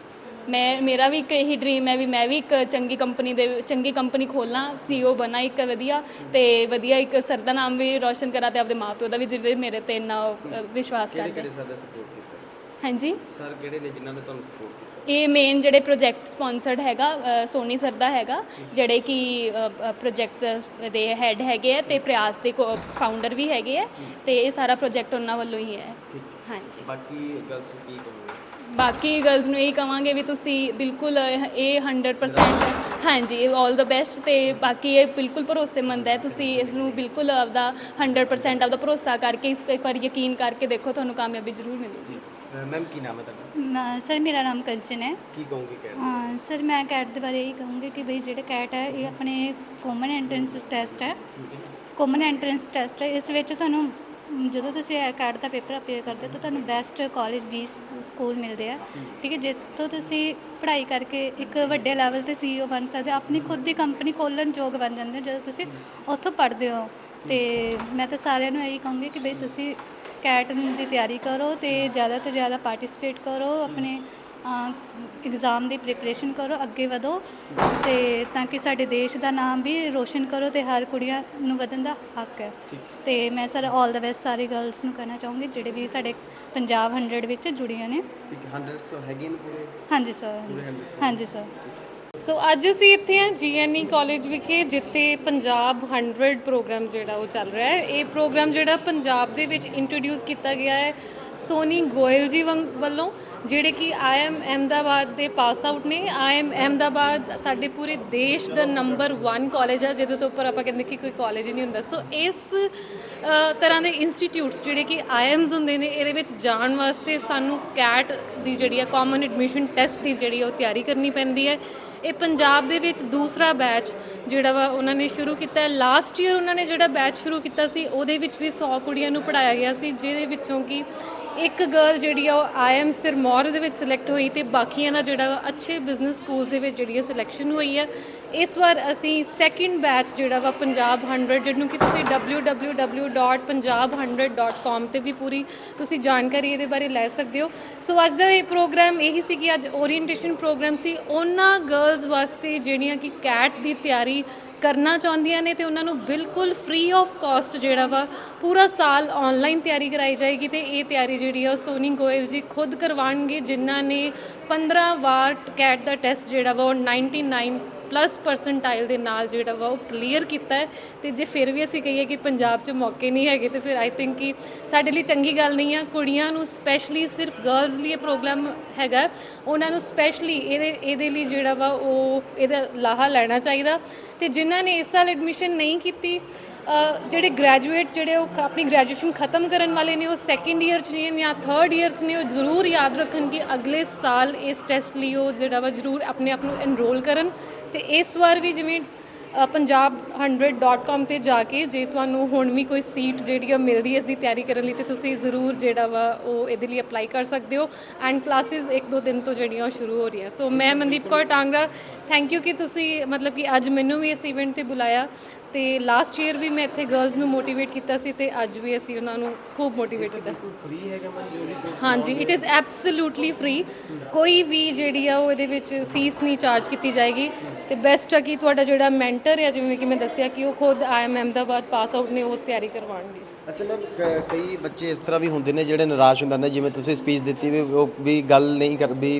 C: ਮੈਂ ਮੇਰਾ ਵੀ ਇੱਕ ਇਹੀ ਡ੍ਰੀਮ ਹੈ ਵੀ ਮੈਂ ਵੀ ਇੱਕ ਚੰਗੀ ਕੰਪਨੀ ਦੇ ਚੰਗੀ ਕੰਪਨੀ ਖੋਲਾਂ ਸੀਈਓ ਬਣਾ ਇੱਕ ਵਧੀਆ ਤੇ ਵਧੀਆ ਇੱਕ ਸਰ ਦਾ ਨਾਮ ਵੀ ਰੋਸ਼ਨ ਕਰਾਂ ਤੇ ਆਪਦੇ ਮਾਪਿਓ ਦਾ ਵੀ ਜਿਹੜੇ ਮੇਰੇ ਤੇ ਇੰਨਾ ਅ, ਵਿਸ਼ਵਾਸ ਕਰਦੇ।
E: ਸਪੋਰਟ ਕੀਤਾ?
C: ਹਾਂਜੀ?
E: ਸਰ ਕਿਹੜੇ ਨੇ ਜਿਨ੍ਹਾਂ ਨੇ ਤੁਹਾਨੂੰ ਸਪੋਰਟ ਕੀਤਾ?
C: ਇਹ ਮੇਨ ਜਿਹੜੇ ਪ੍ਰੋਜੈਕਟ ਸਪਾਂਸਰਡ ਹੈਗਾ ਅ, ਸੋਨੀ ਸਰ ਦਾ ਹੈਗਾ ਜਿਹੜੇ ਕਿ ਪ੍ਰੋਜੈਕਟ ਦੇ ਹੈੱਡ ਹੈਗੇ ਆ ਤੇ ਪ੍ਰਯਾਸ ਦੇ ਫਾਊਂਡਰ ਵੀ ਹੈਗੇ ਆ ਤੇ ਇਹ ਸਾਰਾ ਪ੍ਰੋਜੈਕਟ ਉਹਨਾਂ ਵੱਲੋਂ ਹੀ ਹੈ। ਹਾਂਜੀ।
E: ਬਾਕੀ ਗਰਲਸ ਨੂੰ ਕੀ ਕਹੋਗੇ?
C: ਬਾਕੀ ਗਰਲਸ ਨੂੰ ਇਹ ਕਵਾਂਗੇ ਵੀ ਤੁਸੀਂ ਬਿਲਕੁਲ ਇਹ 100% ਹਾਂਜੀ 올 ਦਾ ਬੈਸਟ ਤੇ ਬਾਕੀ ਇਹ ਬਿਲਕੁਲ ਭਰੋਸੇਮੰਦ ਹੈ। ਤੁਸੀਂ ਇਸ ਨੂੰ ਬਿਲਕੁਲ ਆਪਦਾ 100% ਆਪਦਾ ਭਰੋਸਾ ਕਰਕੇ ਇਸ ਪਰ ਯਕੀਨ ਕਰਕੇ ਦੇਖੋ ਤੁਹਾਨੂੰ ਕਾਮਯਾਬੀ ਜ਼ਰੂਰ ਮਿਲੇਗੀ।
E: ਮੈਮ ਕੀ ਨਾਮ ਹੈ ਤੁਹਾਡਾ?
G: ਸਰ ਮੇਰਾ ਨਾਮ ਕੰਚਨ ਹੈ।
E: ਕੀ ਕਹੋਗੇ ਕਹਿ
G: ਹਾਂ ਸਰ ਮੈਂ ਕੈਟ ਦੇ ਬਾਰੇ ਇਹ ਕਹੂੰਗੀ ਕਿ ਬਈ ਜਿਹੜੇ ਕੈਟ ਹੈ ਇਹ ਆਪਣੇ ਕਾਮਨ ਐਂਟਰੈਂਸ ਟੈਸਟ ਹੈ। ਕਾਮਨ ਐਂਟਰੈਂਸ ਟੈਸਟ ਹੈ। ਇਸ ਵਿੱਚ ਤੁਹਾਨੂੰ ਜਦੋਂ ਤੁਸੀਂ ਕੈਟ ਦਾ ਪੇਪਰ ਅਪੀਅਰ ਕਰਦੇ ਹੋ ਤਾਂ ਤੁਹਾਨੂੰ ਬੈਸਟ ਕਾਲਜ ਵੀ ਸਕੂਲ ਮਿਲਦੇ ਆ। ਠੀਕ ਹੈ, ਜਿੱਥੋਂ ਤੁਸੀਂ ਪੜ੍ਹਾਈ ਕਰਕੇ ਇੱਕ ਵੱਡੇ ਲੈਵਲ ਤੇ ਸੀਈਓ ਬਣ ਸਕਦੇ ਹੋ, ਆਪਣੀ ਖੁਦ ਦੀ ਕੰਪਨੀ ਖੋਲ੍ਹਣ ਯੋਗ ਬਣ ਜਾਂਦੇ ਹੋ, ਜਦੋਂ ਤੁਸੀਂ ਉੱਥੋਂ ਪੜ੍ਹਦੇ ਹੋ। ਤੇ ਮੈਂ ਤਾਂ ਸਾਰਿਆਂ ਨੂੰ ਇਹੀ ਕਹੂੰਗੀ ਕਿ ਬਈ ਤੁਸੀਂ ਕੈਟ ਦੀ ਤਿਆਰੀ ਕਰੋ ਤੇ ਜ਼ਿਆਦਾ ਤੋਂ ਜ਼ਿਆਦਾ ਪਾਰਟਿਸਿਪੇਟ ਕਰੋ, ਆਪਣੇ ਐਗਜ਼ਾਮ ਦੀ ਪ੍ਰੀਪਰੇਸ਼ਨ ਕਰੋ ਅੱਗੇ ਵਧੋ ਤੇ ਤਾਂ ਕਿ ਸਾਡੇ ਦੇਸ਼ ਦਾ ਨਾਮ ਵੀ ਰੋਸ਼ਨ ਕਰੋ ਤੇ ਹਰ ਕੁੜੀਆਂ ਨੂੰ ਵਧਣ ਦਾ ਹੱਕ ਹੈ। ਤੇ ਮੈਂ ਸਰ 올 ਦਾ ਬੈਸਟ ਸਾਰੀ ਗਰਲਸ ਨੂੰ ਕਹਿਣਾ ਚਾਹੂੰਗੀ ਜਿਹੜੇ ਵੀ ਸਾਡੇ ਪੰਜਾਬ 100 ਵਿੱਚ ਜੁੜੀਆਂ ਨੇ।
E: ਠੀਕ ਹੈ 100 ਸੌ ਹੈਗੇ ਨੇ ਪੂਰੇ?
G: ਹਾਂਜੀ ਸਰ। ਹਾਂਜੀ ਸਰ।
D: ਸੋ ਅੱਜ ਅਸੀਂ ਇੱਥੇ ਹਾਂ ਜੀਐਨਈ ਕਾਲਜ ਵਿਖੇ ਜਿੱਥੇ ਪੰਜਾਬ 100 ਪ੍ਰੋਗਰਾਮ ਜਿਹੜਾ ਉਹ ਚੱਲ ਰਿਹਾ ਹੈ। ਇਹ ਪ੍ਰੋਗਰਾਮ ਜਿਹੜਾ ਪੰਜਾਬ ਦੇ ਵਿੱਚ ਇੰਟਰੋਡਿਊਸ ਕੀਤਾ ਗਿਆ ਹੈ। ਸੋਨੀ ਗੋਇਲ ਜੀ ਵੰ- ਵੱਲੋਂ ਜਿਹੜੇ ਕਿ ਆਈਐਮ ਅਹਿਮਦਾਬਾਦ ਦੇ ਪਾਸ ਆਊਟ ਨੇ ਆਈਐਮ ਅਹਿਮਦਾਬਾਦ ਸਾਡੇ ਪੂਰੇ ਦੇਸ਼ ਦਾ ਨੰਬਰ 1 ਕਾਲਜ ਆ ਜਿਹਦੇ ਤੋਂ ਉੱਪਰ ਆਪਾਂ ਕਹਿੰਦੇ ਕਿ ਕੋਈ ਕਾਲਜ ਹੀ ਨਹੀਂ ਹੁੰਦਾ। ਸੋ ਇਸ ਅ, ਤਰ੍ਹਾਂ ਦੇ ਇੰਸਟੀਟਿਊਟਸ ਜਿਹੜੇ ਕਿ ਆਈਐਮਸ ਹੁੰਦੇ ਨੇ ਇਹਦੇ ਵਿੱਚ ਜਾਣ ਵਾਸਤੇ ਸਾਨੂੰ ਕੈਟ ਦੀ ਜਿਹੜੀ ਆ ਕਾਮਨ ਐਡਮਿਸ਼ਨ ਟੈਸਟ ਦੀ ਜਿਹੜੀ ਆ ਉਹ ਤਿਆਰੀ ਕਰਨੀ ਪੈਂਦੀ ਹੈ। ਇਹ ਪੰਜਾਬ ਦੇ ਵਿੱਚ ਦੂਸਰਾ ਬੈਚ ਜਿਹੜਾ ਵਾ ਉਹਨਾਂ ਨੇ ਸ਼ੁਰੂ ਕੀਤਾ ਹੈ। ਲਾਸਟ ਈਅਰ ਉਹਨਾਂ ਨੇ ਜਿਹੜਾ ਬੈਚ ਸ਼ੁਰੂ ਕੀਤਾ ਸੀ ਉਹਦੇ ਵਿੱਚ ਵੀ 100 ਕੁੜੀਆਂ ਨੂੰ ਪੜਾਇਆ ਗਿਆ ਸੀ ਜਿਹਦੇ ਵਿੱਚੋਂ ਕਿ ਇੱਕ ਗਰਲ ਜਿਹੜੀ ਆ ਉਹ ਆਈਐਮ ਸਿਰਮੌਰ ਦੇ ਵਿੱਚ ਸਿਲੈਕਟ ਹੋਈ ਤੇ ਬਾਕੀਆਂ ਦਾ ਜਿਹੜਾ ਅੱਛੇ ਬਿਜ਼ਨਸ ਸਕੂਲ ਦੇ ਵਿੱਚ ਜਿਹੜੀ ਹੈ ਸਿਲੈਕਸ਼ਨ ਹੋਈ ਹੈ ਇਸ ਵਾਰ ਅਸੀਂ ਸੈਕਿੰਡ ਬੈਚ ਜਿਹੜਾ ਵਾ ਪੰਜਾਬ 100 ਜਿਹਨੂੰ ਕਿ ਤੁਸੀਂ www.punjab100.com ਤੇ ਵੀ ਪੂਰੀ ਤੁਸੀਂ ਜਾਣਕਾਰੀ ਇਹਦੇ ਬਾਰੇ ਲੈ ਸਕਦੇ ਹੋ। ਸੋ ਅੱਜ ਦਾ ਇਹ ਪ੍ਰੋਗਰਾਮ ਇਹੀ ਸੀ ਕਿ ਅੱਜ ਓਰੀਐਂਟੇਸ਼ਨ ਪ੍ਰੋਗਰਾਮ ਸੀ। ਉਹਨਾਂ ਗਰਲਸ ਵਾਸਤੇ ਜਿਹੜੀਆਂ ਕਿ ਕੈਟ ਦੀ ਤਿਆਰੀ ਕਰਨਾ ਚਾਹੁੰਦੀਆਂ ਨੇ ਤੇ ਉਹਨਾਂ ਨੂੰ ਬਿਲਕੁਲ ਫ੍ਰੀ ਆਫ ਕਾਸਟ ਜਿਹੜਾ ਵਾ ਪੂਰਾ ਸਾਲ ਆਨਲਾਈਨ ਤਿਆਰੀ ਕਰਾਈ ਜਾਏਗੀ ਤੇ ਇਹ ਤਿਆਰੀ ਜਿਹੜੀ ਆ ਉਹ ਸੋਨੀ ਗੋਇਲ ਜੀ ਖੁਦ ਕਰਵਾਉਣਗੇ, ਜਿਨ੍ਹਾਂ ਨੇ 15 ਵਾਰ ਕੈਟ ਦਾ ਟੈਸਟ ਜਿਹੜਾ ਵਾ ਉਹ 99 ਪਲੱਸ ਪਰਸੈਂਟਾਈਲ ਦੇ ਨਾਲ ਜਿਹੜਾ ਵਾ ਉਹ ਕਲੀਅਰ ਕੀਤਾ ਹੈ। ਤੇ ਜੇ ਫਿਰ ਵੀ ਅਸੀਂ ਕਹੀਏ ਕਿ ਪੰਜਾਬ 'ਚ ਮੌਕੇ ਨਹੀਂ ਹੈਗੇ, ਤੇ ਫਿਰ ਆਈ ਥਿੰਕ ਕਿ ਸਾਡੇ ਲਈ ਚੰਗੀ ਗੱਲ ਨਹੀਂ ਆ। ਕੁੜੀਆਂ ਨੂੰ ਸਪੈਸ਼ਲੀ ਸਿਰਫ ਗਰਲਸ ਲਈ ਇਹ ਪ੍ਰੋਗਰਾਮ ਹੈਗਾ। ਉਹਨਾਂ ਨੂੰ ਸਪੈਸ਼ਲੀ ਇਹਦੇ ਇਹਦੇ ਲਈ ਜਿਹੜਾ ਵਾ ਉਹ ਇਹਦਾ ਲਾਹਾ ਲੈਣਾ ਚਾਹੀਦਾ। ਤੇ ਜਿਨ੍ਹਾਂ ਨੇ ਇਸ ਸਾਲ ਐਡਮਿਸ਼ਨ ਨਹੀਂ ਕੀਤੀ ਜਿਹੜੇ ਗ੍ਰੈਜੂਏਟ ਜਿਹੜੇ ਉਹ ਆਪਣੀ ਗ੍ਰੈਜੂਏਸ਼ਨ ਖਤਮ ਕਰਨ ਵਾਲੇ ਨੇ ਉਹ ਸੈਕਿੰਡ ਈਅਰ 'ਚ ਨੇ ਜਾਂ ਥਰਡ ਈਅਰ 'ਚ ਨੇ ਉਹ ਜ਼ਰੂਰ ਯਾਦ ਰੱਖਣ ਕਿ ਅਗਲੇ ਸਾਲ ਇਸ ਟੈਸਟ ਲਈ ਉਹ ਜਿਹੜਾ ਵਾ ਜ਼ਰੂਰ ਆਪਣੇ ਆਪ ਨੂੰ ਐਨਰੋਲ ਕਰਨ। ਤੇ ਇਸ ਵਾਰ ਵੀ ਜਿਵੇਂ ਅ, ਪੰਜਾਬ100.com ਤੇ ਜਾ ਕੇ ਜੇ ਤੁਹਾਨੂੰ ਹੁਣ ਵੀ ਕੋਈ ਸੀਟ ਜਿਹੜੀ ਆ ਮਿਲਦੀ ਹੈ ਇਸ ਦੀ ਤਿਆਰੀ ਕਰਨ ਲਈ ਤੇ ਤੁਸੀਂ ਜ਼ਰੂਰ ਜਿਹੜਾ ਵਾ ਉਹ ਇਹਦੇ ਲਈ ਅਪਲਾਈ ਕਰ ਸਕਦੇ ਹੋ। ਐਂਡ ਕਲਾਸਿਸ ਇੱਕ ਦੋ ਦਿਨ ਤੋਂ ਜਿਹੜੀਆਂ ਉਹ ਸ਼ੁਰੂ ਹੋ ਰਹੀਆਂ। ਸੋ ਮੈਂ ਮਨਦੀਪ ਕੌਰ ਟਾਂਗਰਾ ਥੈਂਕ ਯੂ ਕਿ ਤੁਸੀਂ ਮਤਲਬ ਕਿ ਅੱਜ ਮੈਨੂੰ ਵੀ ਇਸ ਇਵੈਂਟ ਤੇ ਬੁਲਾਇਆ। ਤੇ ਲਾਸਟ ਈਅਰ ਵੀ ਮੈਂ ਇੱਥੇ ਗਰਲਸ ਨੂੰ ਮੋਟੀਵੇਟ ਕੀਤਾ ਸੀ ਤੇ ਅੱਜ ਵੀ ਅਸੀਂ ਉਹਨਾਂ ਨੂੰ ਖੂਬ ਮੋਟੀਵੇਟ ਕੀਤਾ।
E: ਫ੍ਰੀ ਹੈਗਾ ਮੈਮ ਜੋ ਵੀ?
D: ਹਾਂਜੀ ਇਟ ਇਜ਼ ਐਬਸੋਲੂਟਲੀ ਫ੍ਰੀ ਕੋਈ ਵੀ ਜਿਹੜੀ ਆ ਉਹ ਇਹਦੇ ਵਿੱਚ ਫੀਸ ਨਹੀਂ ਚਾਰਜ ਕੀਤੀ ਜਾਏਗੀ। ਤੇ ਬੈਸਟ ਆ ਕਿ ਤੁਹਾਡਾ ਜਿਹੜਾ ਮੈਂਟਰ ਹੈ ਜਿਵੇਂ ਕਿ ਮੈਂ ਦੱਸਿਆ ਕਿ ਉਹ ਖੁਦ ਆਈਐਮ ਅਹਿਮਦਾਬਾਦ ਪਾਸ ਆਊਟ ਨੇ ਉਹ ਤਿਆਰੀ ਕਰਵਾਉਣਗੇ।
E: ਅੱਛਾ ਮੈਮ ਕਈ ਬੱਚੇ ਇਸ ਤਰ੍ਹਾਂ ਵੀ ਹੁੰਦੇ ਨੇ ਜਿਹੜੇ ਨਿਰਾਸ਼ ਹੁੰਦੇ ਨੇ ਜਿਵੇਂ ਤੁਸੀਂ ਸਪੀਚ ਦਿੱਤੀ ਵੀ ਉਹ ਵੀ ਗੱਲ ਨਹੀਂ ਕਰ ਵੀ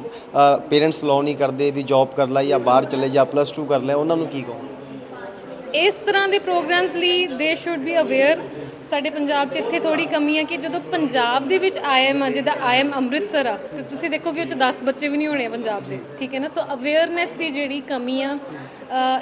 E: ਪੇਰੈਂਟਸ ਲੋ ਨਹੀਂ ਕਰਦੇ ਵੀ ਜੌਬ ਕਰ ਲੈ ਜਾਂ ਬਾਹਰ ਚਲੇ ਜਾ ਪਲੱਸ 2 ਕਰ ਲੈ ਉਹਨਾਂ ਨੂੰ ਕੀ ਕਹੋ
D: ਇਸ ਤਰ੍ਹਾਂ ਦੇ ਪ੍ਰੋਗਰਾਮਸ ਲਈ ਦੇ ਸ਼ੁੱਡ ਬੀ ਅਵੇਅਰ ਸਾਡੇ ਪੰਜਾਬ 'ਚ ਇੱਥੇ ਥੋੜੀ ਕਮੀ ਹੈ ਕਿ ਜਦੋਂ ਪੰਜਾਬ ਦੇ ਵਿੱਚ ਆਈਐਮ ਆ ਜਿੱਦਾਂ ਆਈਐਮ ਅੰਮ੍ਰਿਤਸਰ ਆ ਤੇ ਤੁਸੀਂ ਦੇਖੋਗੇ ਉਹ 'ਚ 10 ਬੱਚੇ ਵੀ ਨਹੀਂ ਹੋਣੇ ਪੰਜਾਬ ਦੇ ਠੀਕ ਹੈ ਨਾ? ਸੋ ਅਵੇਅਰਨੈਸ ਦੀ ਜਿਹੜੀ ਕਮੀ ਆ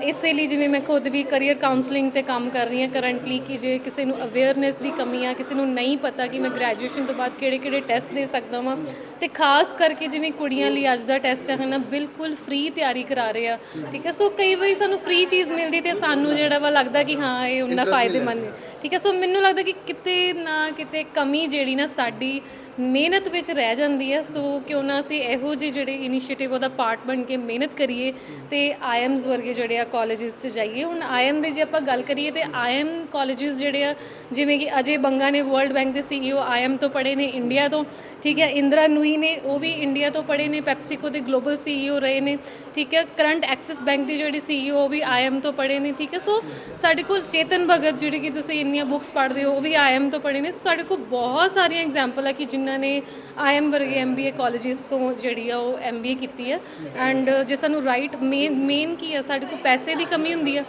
D: ਇਸੇ ਲਈ ਜਿਵੇਂ ਮੈਂ ਖੁਦ ਵੀ ਕੈਰੀਅਰ ਕਾਉਂਸਲਿੰਗ ਤੇ ਕੰਮ ਕਰ ਰਹੀ ਹਾਂ ਕਰੰਟਲੀ ਕਿ ਜੇ ਕਿਸੇ ਨੂੰ ਅਵੇਅਰਨੈਸ ਦੀ ਕਮੀ ਆ ਕਿਸੇ ਨੂੰ ਨਹੀਂ ਪਤਾ ਕਿ ਮੈਂ ਗ੍ਰੈਜੂਏਸ਼ਨ ਤੋਂ ਬਾਅਦ ਕਿਹੜੇ ਕਿਹੜੇ ਟੈਸਟ ਦੇ ਸਕਦਾ ਵਾਂ ਤੇ ਖਾਸ ਕਰਕੇ ਜਿਵੇਂ ਕੁੜੀਆਂ ਲਈ ਅੱਜ ਦਾ ਟੈਸਟ ਹੈ ਨਾ ਬਿਲਕੁਲ ਫ੍ਰੀ ਤਿਆਰੀ ਕਰਾ ਰਹੇ ਆ ਠੀਕ ਹੈ? ਸੋ ਕਈ ਵਾਰੀ ਸਾਨੂੰ ਫ੍ਰੀ ਚੀਜ਼ ਮਿਲਦੀ ਤੇ ਸਾਨੂੰ ਜਿਹੜਾ ਵਾ ਲੱਗਦਾ ਕਿ ਹਾਂ ਇਹ ਉਹਨਾਂ ਫਾਇਦੇਮੰਦ ਹੈ ਠੀਕ ਹੈ? ਸੋ ਮੈਨੂੰ ਲੱਗਦਾ ਕਿ ਕਿਤੇ ਨਾ ਕਿਤੇ ਕਮੀ ਜਿਹੜੀ ਨਾ ਸਾਡੀ ਮਿਹਨਤ ਵਿੱਚ ਰਹਿ ਜਾਂਦੀ ਹੈ, ਸੋ ਕਿਉਂ ਨਾ ਅਸੀਂ ਇਹੋ ਜਿਹੇ ਜਿਹੜੇ ਇਨੀਸ਼ੀਏਟਿਵ ਉਹਦਾ ਪਾਰਟ ਬਣ ਕੇ ਮਿਹਨਤ ਕਰੀਏ ਤੇ ਆਈਐਮਸ ਵਰਗੇ ਜਿਹੜੇ ਆ ਕਾਲਜਸ 'ਚ ਜਾਈਏ। ਹੁਣ ਆਈਐਮ ਦੇ ਜੇ ਆਪਾਂ ਗੱਲ ਕਰੀਏ ਤੇ ਆਈਐਮ ਕਾਲਜਸ ਜਿਹੜੇ ਆ, ਜਿਵੇਂ ਕਿ ਅਜੇ ਬੰਗਾ ਨੇ ਵਰਲਡ ਬੈਂਕ ਦੇ ਸੀਈਓ ਆਈਐਮ ਤੋਂ ਪੜ੍ਹੇ ਨੇ ਇੰਡੀਆ ਤੋਂ, ਠੀਕ ਹੈ, ਇੰਦਰਾ ਨੂਈ ਨੇ ਉਹ ਵੀ ਇੰਡੀਆ ਤੋਂ ਪੜ੍ਹੇ ਨੇ ਪੈਪਸੀਕੋ ਦੇ ਗਲੋਬਲ ਸੀਈਓ ਰਹੇ ਨੇ, ਠੀਕ ਹੈ ਕਰੰਟ ਐਕਸਿਸ ਬੈਂਕ ਦੀ ਜਿਹੜੀ ਸੀਈਓ ਉਹ ਵੀ ਆਈਐਮ ਤੋਂ ਪੜ੍ਹੇ ਨੇ, ਠੀਕ ਹੈ, ਸੋ ਸਾਡੇ ਕੋਲ ਚੇਤਨ ਭਗਤ ਜਿਹੜੇ ਕਿ ਤੁਸੀਂ ਇੰਨੀਆਂ ਬੁੱਕਸ ਪੜ੍ਹਦੇ ਹੋ, ਉਹ ਵੀ ਆਈਐਮ ਤੋਂ ਪੜ੍ਹੇ ਨੇ ਸਾਡੇ ਕੋਲ ਬਹੁਤ ਸਾਰੀਆਂ ਐਗਜ਼ਾਮਪਲ ਆ ਕਿ ਇਹਨਾਂ ਨੇ ਆਈਐਮ ਵਰਗੇ ਐਮਬੀਏ ਕਾਲਜਸ ਤੋਂ ਜਿਹੜੀ ਆ ਉਹ ਐਮਬੀਏ ਕੀਤੀ ਹੈ ਐਂਡ ਜੇ ਸਾਨੂੰ ਰਾਈਟ ਮੇਨ ਮੇਨ ਕੀ ਆ, ਸਾਡੇ ਕੋਲ ਪੈਸੇ ਦੀ ਕਮੀ ਹੁੰਦੀ ਆ।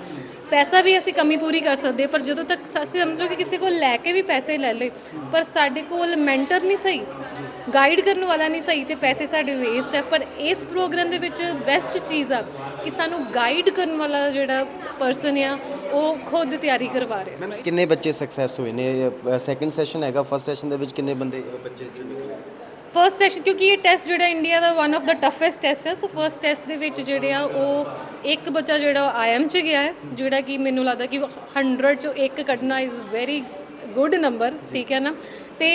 D: ਪੈਸਾ ਵੀ ਅਸੀਂ ਕਮੀ ਪੂਰੀ ਕਰ ਸਕਦੇ ਪਰ ਜਦੋਂ ਤੱਕ ਅਸੀਂ ਸਮਝ ਲਓ ਕਿ ਕਿਸੇ ਕੋਲ ਲੈ ਕੇ ਵੀ ਪੈਸੇ ਲੈ ਲਏ, ਪਰ ਸਾਡੇ ਕੋਲ ਮੈਂਟਰ ਨਹੀਂ ਸਹੀ। ਗਾਈਡ ਕਰਨ ਵਾਲਾ ਨਹੀਂ ਸਹੀ ਤੇ ਪੈਸੇ ਸਾਡੇ ਵੇਸਟ ਹੈ ਪਰ ਇਸ ਪ੍ਰੋਗਰਾਮ ਦੇ ਵਿੱਚ ਬੈਸਟ ਚੀਜ਼ ਆ ਕਿ ਸਾਨੂੰ ਗਾਈਡ ਕਰਨ ਵਾਲਾ ਜਿਹੜਾ ਪਰਸਨ ਆ ਉਹ ਖੁਦ ਤਿਆਰੀ ਕਰਵਾ ਰਿਹਾ
E: ਮੈਮ ਕਿੰਨੇ ਬੱਚੇ ਸਕਸੈਸ ਹੋਏ ਨੇ? ਸੈਕੰਡ ਸੈਸ਼ਨ ਹੈਗਾ ਫਸਟ ਸੈਸ਼ਨ ਦੇ ਵਿੱਚ ਕਿੰਨੇ ਬੰਦੇ ਬੱਚੇ ਚੋਂ ਨਿਕਲੇ
D: ਫਰਸਟ ਸੈਸ਼ਨ ਕਿਉਂਕਿ ਇਹ ਟੈਸਟ ਜਿਹੜਾ India the one of the toughest test ਹੈ ਸੋ ਫਰਸਟ ਟੈਸਟ ਦੇ ਵਿੱਚ ਜਿਹੜੇ ਆ ਉਹ ਇੱਕ ਬੱਚਾ ਜਿਹੜਾ ਆਈਐਮ ਚ ਗਿਆ ਹੈ ਜਿਹੜਾ ਕਿ ਮੈਨੂੰ ਲੱਗਦਾ ਕਿ 100 ਚੋਂ ਇੱਕ ਕੱਢਣਾ ਇਜ਼ ਵੈਰੀ ਗੁੱਡ ਨੰਬਰ, ਠੀਕ ਹੈ ਨਾ? ਤੇ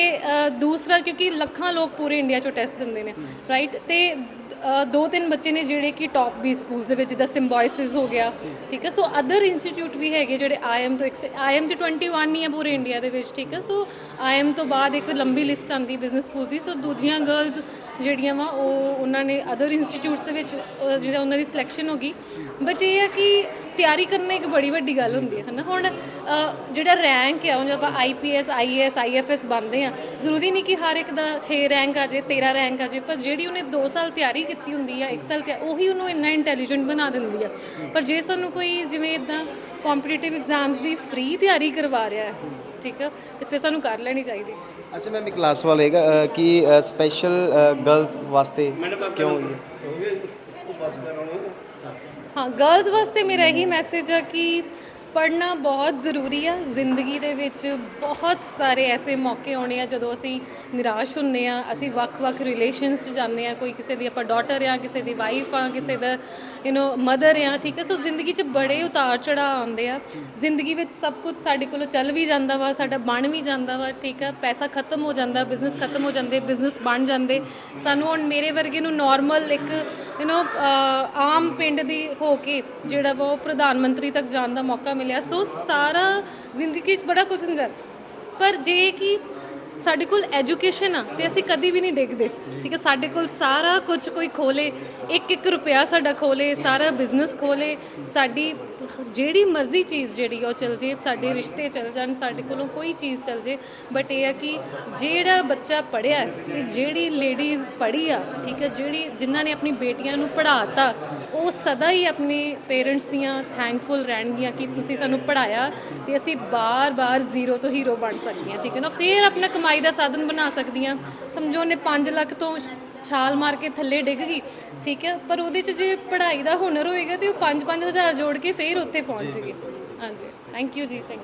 D: ਦੂਸਰਾ ਕਿਉਂਕਿ ਲੱਖਾਂ ਲੋਕ ਪੂਰੇ ਇੰਡੀਆ ਚੋਂ ਟੈਸਟ ਦਿੰਦੇ ਨੇ ਰਾਈਟ ਤੇ ਦੋ ਤਿੰਨ ਬੱਚੇ ਨੇ ਜਿਹੜੇ ਕਿ ਟੌਪ ਵੀ ਸਕੂਲਸ ਦੇ ਵਿੱਚ, ਜਿੱਦਾਂ ਸਿੰਬੋਇਸਿਸ ਹੋ ਗਿਆ, ਠੀਕ ਹੈ? ਸੋ ਅਦਰ ਇੰਸਟੀਚਿਊਟ ਵੀ ਹੈਗੇ ਜਿਹੜੇ ਆਈਐਮ ਤੋਂ ਆਈਐਮ ਤੇ 21 ਹੀ ਹੈ ਪੂਰੇ ਇੰਡੀਆ ਦੇ ਵਿੱਚ, ਠੀਕ ਹੈ? ਸੋ ਆਈਐਮ ਤੋਂ ਬਾਅਦ ਇੱਕ ਲੰਬੀ ਲਿਸਟ ਆਂਦੀ ਬਿਜ਼ਨਸ ਸਕੂਲ ਦੀ ਸੋ ਦੂਜੀਆਂ ਗਰਲਸ ਜਿਹੜੀਆਂ ਵਾ, ਉਹ ਉਹਨਾਂ ਨੇ ਅਦਰ ਇੰਸਟੀਚਿਊਟਸ ਦੇ ਵਿੱਚ ਜਿਹੜਾ ਉਹਨਾਂ ਦੀ ਸਿਲੈਕਸ਼ਨ ਹੋ ਗਈ। ਬਟ ਇਹ ਹੈ ਕਿ ਤਿਆਰੀ ਕਰਨਾ ਇੱਕ ਬੜੀ ਵੱਡੀ ਗੱਲ ਹੁੰਦੀ ਹੈ ਹਨਾ? ਹੁਣ ਅ, ਜਿਹੜਾ ਰੈਂਕ ਆ ਉਹ ਜੇ ਆਪਾਂ ਆਈਪੀਐਸ ਆਈਏਐਸ ਆਈਐਫਐਸ ਬਣਦੇ ਆ ਜ਼ਰੂਰੀ ਨਹੀਂ ਕਿ ਹਰ ਇੱਕ ਦਾ 6 ਰੈਂਕ ਆ ਜੇ 13 ਰੈਂਕ ਆ ਜੇ ਪਰ ਜਿਹੜੀ ਉਹਨੇ 2 ਸਾਲ ਤਿਆਰੀ ਕੀਤੀ ਹੁੰਦੀ ਆ 1 ਸਾਲ ਤੇ ਉਹੀ ਉਹਨੂੰ ਇੰਨਾ ਇੰਟੈਲੀਜੈਂਟ ਬਣਾ ਦਿੰਦੀ ਆ। ਪਰ ਜੇ ਸਾਨੂੰ ਕੋਈ ਜਿਵੇਂ ਇਦਾਂ ਕੰਪੀਟੀਟਿਵ ਐਗਜ਼ਾਮਸ ਦੀ ਫ੍ਰੀ ਤਿਆਰੀ ਕਰਵਾ ਰਿਹਾ ਹੈ ਠੀਕ ਆ? ਤੇ ਫਿਰ ਸਾਨੂੰ ਕਰ ਲੈਣੀ ਚਾਹੀਦੀ।
E: ਅੱਛਾ ਮੈਮ ਇੱਕ ਕਲਾਸ ਵਾਲਾ ਹੈਗਾ ਅ, ਕਿ ਸਪੈਸ਼ਲ ਗਰਲਸ ਵਾਸਤੇ ਕਿਉਂ ਇਹ
D: ਹਾਂ? ਹਾਂ ਗਰਲਸ ਵਾਸਤੇ ਮੇਰਾ ਇਹੀ ਮੈਸੇਜ ਆ ਕਿ ਪੜ੍ਹਨਾ ਬਹੁਤ ਜ਼ਰੂਰੀ ਆ ਜ਼ਿੰਦਗੀ ਦੇ ਵਿੱਚ ਬਹੁਤ ਸਾਰੇ ਐਸੇ ਮੌਕੇ ਆਉਣੇ ਆ ਜਦੋਂ ਅਸੀਂ ਨਿਰਾਸ਼ ਹੁੰਨੇ ਆ ਅਸੀਂ ਵੱਖ-ਵੱਖ ਰਿਲੇਸ਼ਨਸ 'ਚ ਜਾਂਦੇ ਆ ਕੋਈ ਕਿਸੇ ਦੀ ਆਪਾਂ ਡਾਟਰ ਆ ਕਿਸੇ ਦੀ ਵਾਈਫ ਆ ਕਿਸੇ ਦਾ ਯੂ نو ਮਦਰ ਆ ਠੀਕ ਹੈ ਸੋ ਜ਼ਿੰਦਗੀ 'ਚ ਬੜੇ ਉਤਾਰ ਚੜਾਅ ਆਉਂਦੇ ਆ ਜ਼ਿੰਦਗੀ ਵਿੱਚ ਸਭ ਕੁਝ ਸਾਡੇ ਕੋਲੋਂ ਚੱਲ ਵੀ ਜਾਂਦਾ ਵਾ ਸਾਡਾ ਬਣ ਵੀ ਜਾਂਦਾ ਵਾ ਠੀਕ ਆ ਪੈਸਾ ਖਤਮ ਹੋ ਜਾਂਦਾ ਬਿਜ਼ਨਸ ਖਤਮ ਹੋ ਜਾਂਦੇ ਬਿਜ਼ਨਸ ਬਣ ਜਾਂਦੇ ਸਾਨੂੰ ਹੁਣ ਮੇਰੇ ਵਰਗੇ ਨੂੰ ਨਾਰਮਲ ਇੱਕ ਯੂ نو ਆਮ ਪਿੰਡ ਦੀ ਹੋ ਕੇ ਜਿਹੜਾ ਵਾ ਉਹ ਪ੍ਰਧਾਨ ਮੰਤਰੀ ਤੱਕ ਜਾਣ ਦਾ ਮੌਕਾ ਮਿਲਿਆ, ਸੋ ਸਾਰਾ ਜ਼ਿੰਦਗੀ 'ਚ ਬੜਾ ਕੁਝ ਹੁੰਦਾ। ਪਰ ਜੇ ਕਿ ਸਾਡੇ ਕੋਲ ਐਜੂਕੇਸ਼ਨ ਆ, ਤੇ ਅਸੀਂ ਕਦੀ ਵੀ ਨਹੀਂ ਡਿੱਗਦੇ। ਠੀਕ ਹੈ, ਸਾਡੇ ਕੋਲ ਸਾਰਾ ਕੁਝ ਕੋਈ ਖੋਲੇ ਇੱਕ ਇੱਕ ਰੁਪਿਆ ਸਾਡਾ ਖੋਲੇ, ਸਾਰਾ ਬਿਜ਼ਨਸ ਖੋਲੇ, ਸਾਡੀ ਜਿਹੜੀ ਮਰਜ਼ੀ ਚੀਜ਼ ਜਿਹੜੀ ਉਹ ਚਲ ਜੇ, ਸਾਡੇ ਰਿਸ਼ਤੇ ਚਲ ਜਾਣ, ਸਾਡੇ ਕੋਲੋਂ ਕੋਈ ਚੀਜ਼ ਚਲ ਜੇ। ਬਟ ਇਹ ਆ ਕਿ ਜਿਹੜਾ ਬੱਚਾ ਪੜਿਆ ਤੇ ਜਿਹੜੀ ਲੇਡੀ ਪੜ੍ਹੀ ਆ, ਠੀਕ ਹੈ ਜਿਹੜੀ ਜਿਨ੍ਹਾਂ ਨੇ ਆਪਣੀ ਬੇਟੀਆਂ ਨੂੰ ਪੜ੍ਹਾਤਾ, ਉਹ ਸਦਾ ਹੀ ਆਪਣੇ ਪੇਰੈਂਟਸ ਦੀਆਂ ਥੈਂਕਫੁਲ ਰਹਿਣਗੀਆਂ ਕਿ ਤੁਸੀਂ ਸਾਨੂੰ ਪੜ੍ਹਾਇਆ ਤੇ ਅਸੀਂ ਬਾਰ-ਬਾਰ ਜ਼ੀਰੋ ਤੋਂ ਹੀਰੋ ਬਣ ਸਕਦੀਆਂ, ਠੀਕ ਹੈ ਨਾ। ਫਿਰ ਆਪਣਾ ਕਮਾਈ ਦਾ ਸਾਧਨ ਬਣਾ ਸਕਦੀਆਂ। ਸਮਝੋ ਉਹਨੇ 5 ਲੱਖ ਤੋਂ ਛਾਲ ਮਾਰ ਕੇ ਥੱਲੇ ਡਿੱਗ ਗਈ ਠੀਕ ਹੈ? ਪਰ ਉਹਦੇ 'ਚ ਜੇ ਪੜ੍ਹਾਈ ਦਾ ਹੁਨਰ ਹੋਏਗਾ ਤੇ ਉਹ 5-5000 ਜੋੜ ਕੇ ਫਿਰ ਉੱਤੇ ਪਹੁੰਚ ਜੇਗੀ। ਹਾਂਜੀ। ਥੈਂਕ ਯੂ ਜੀ ਥੈਂਕ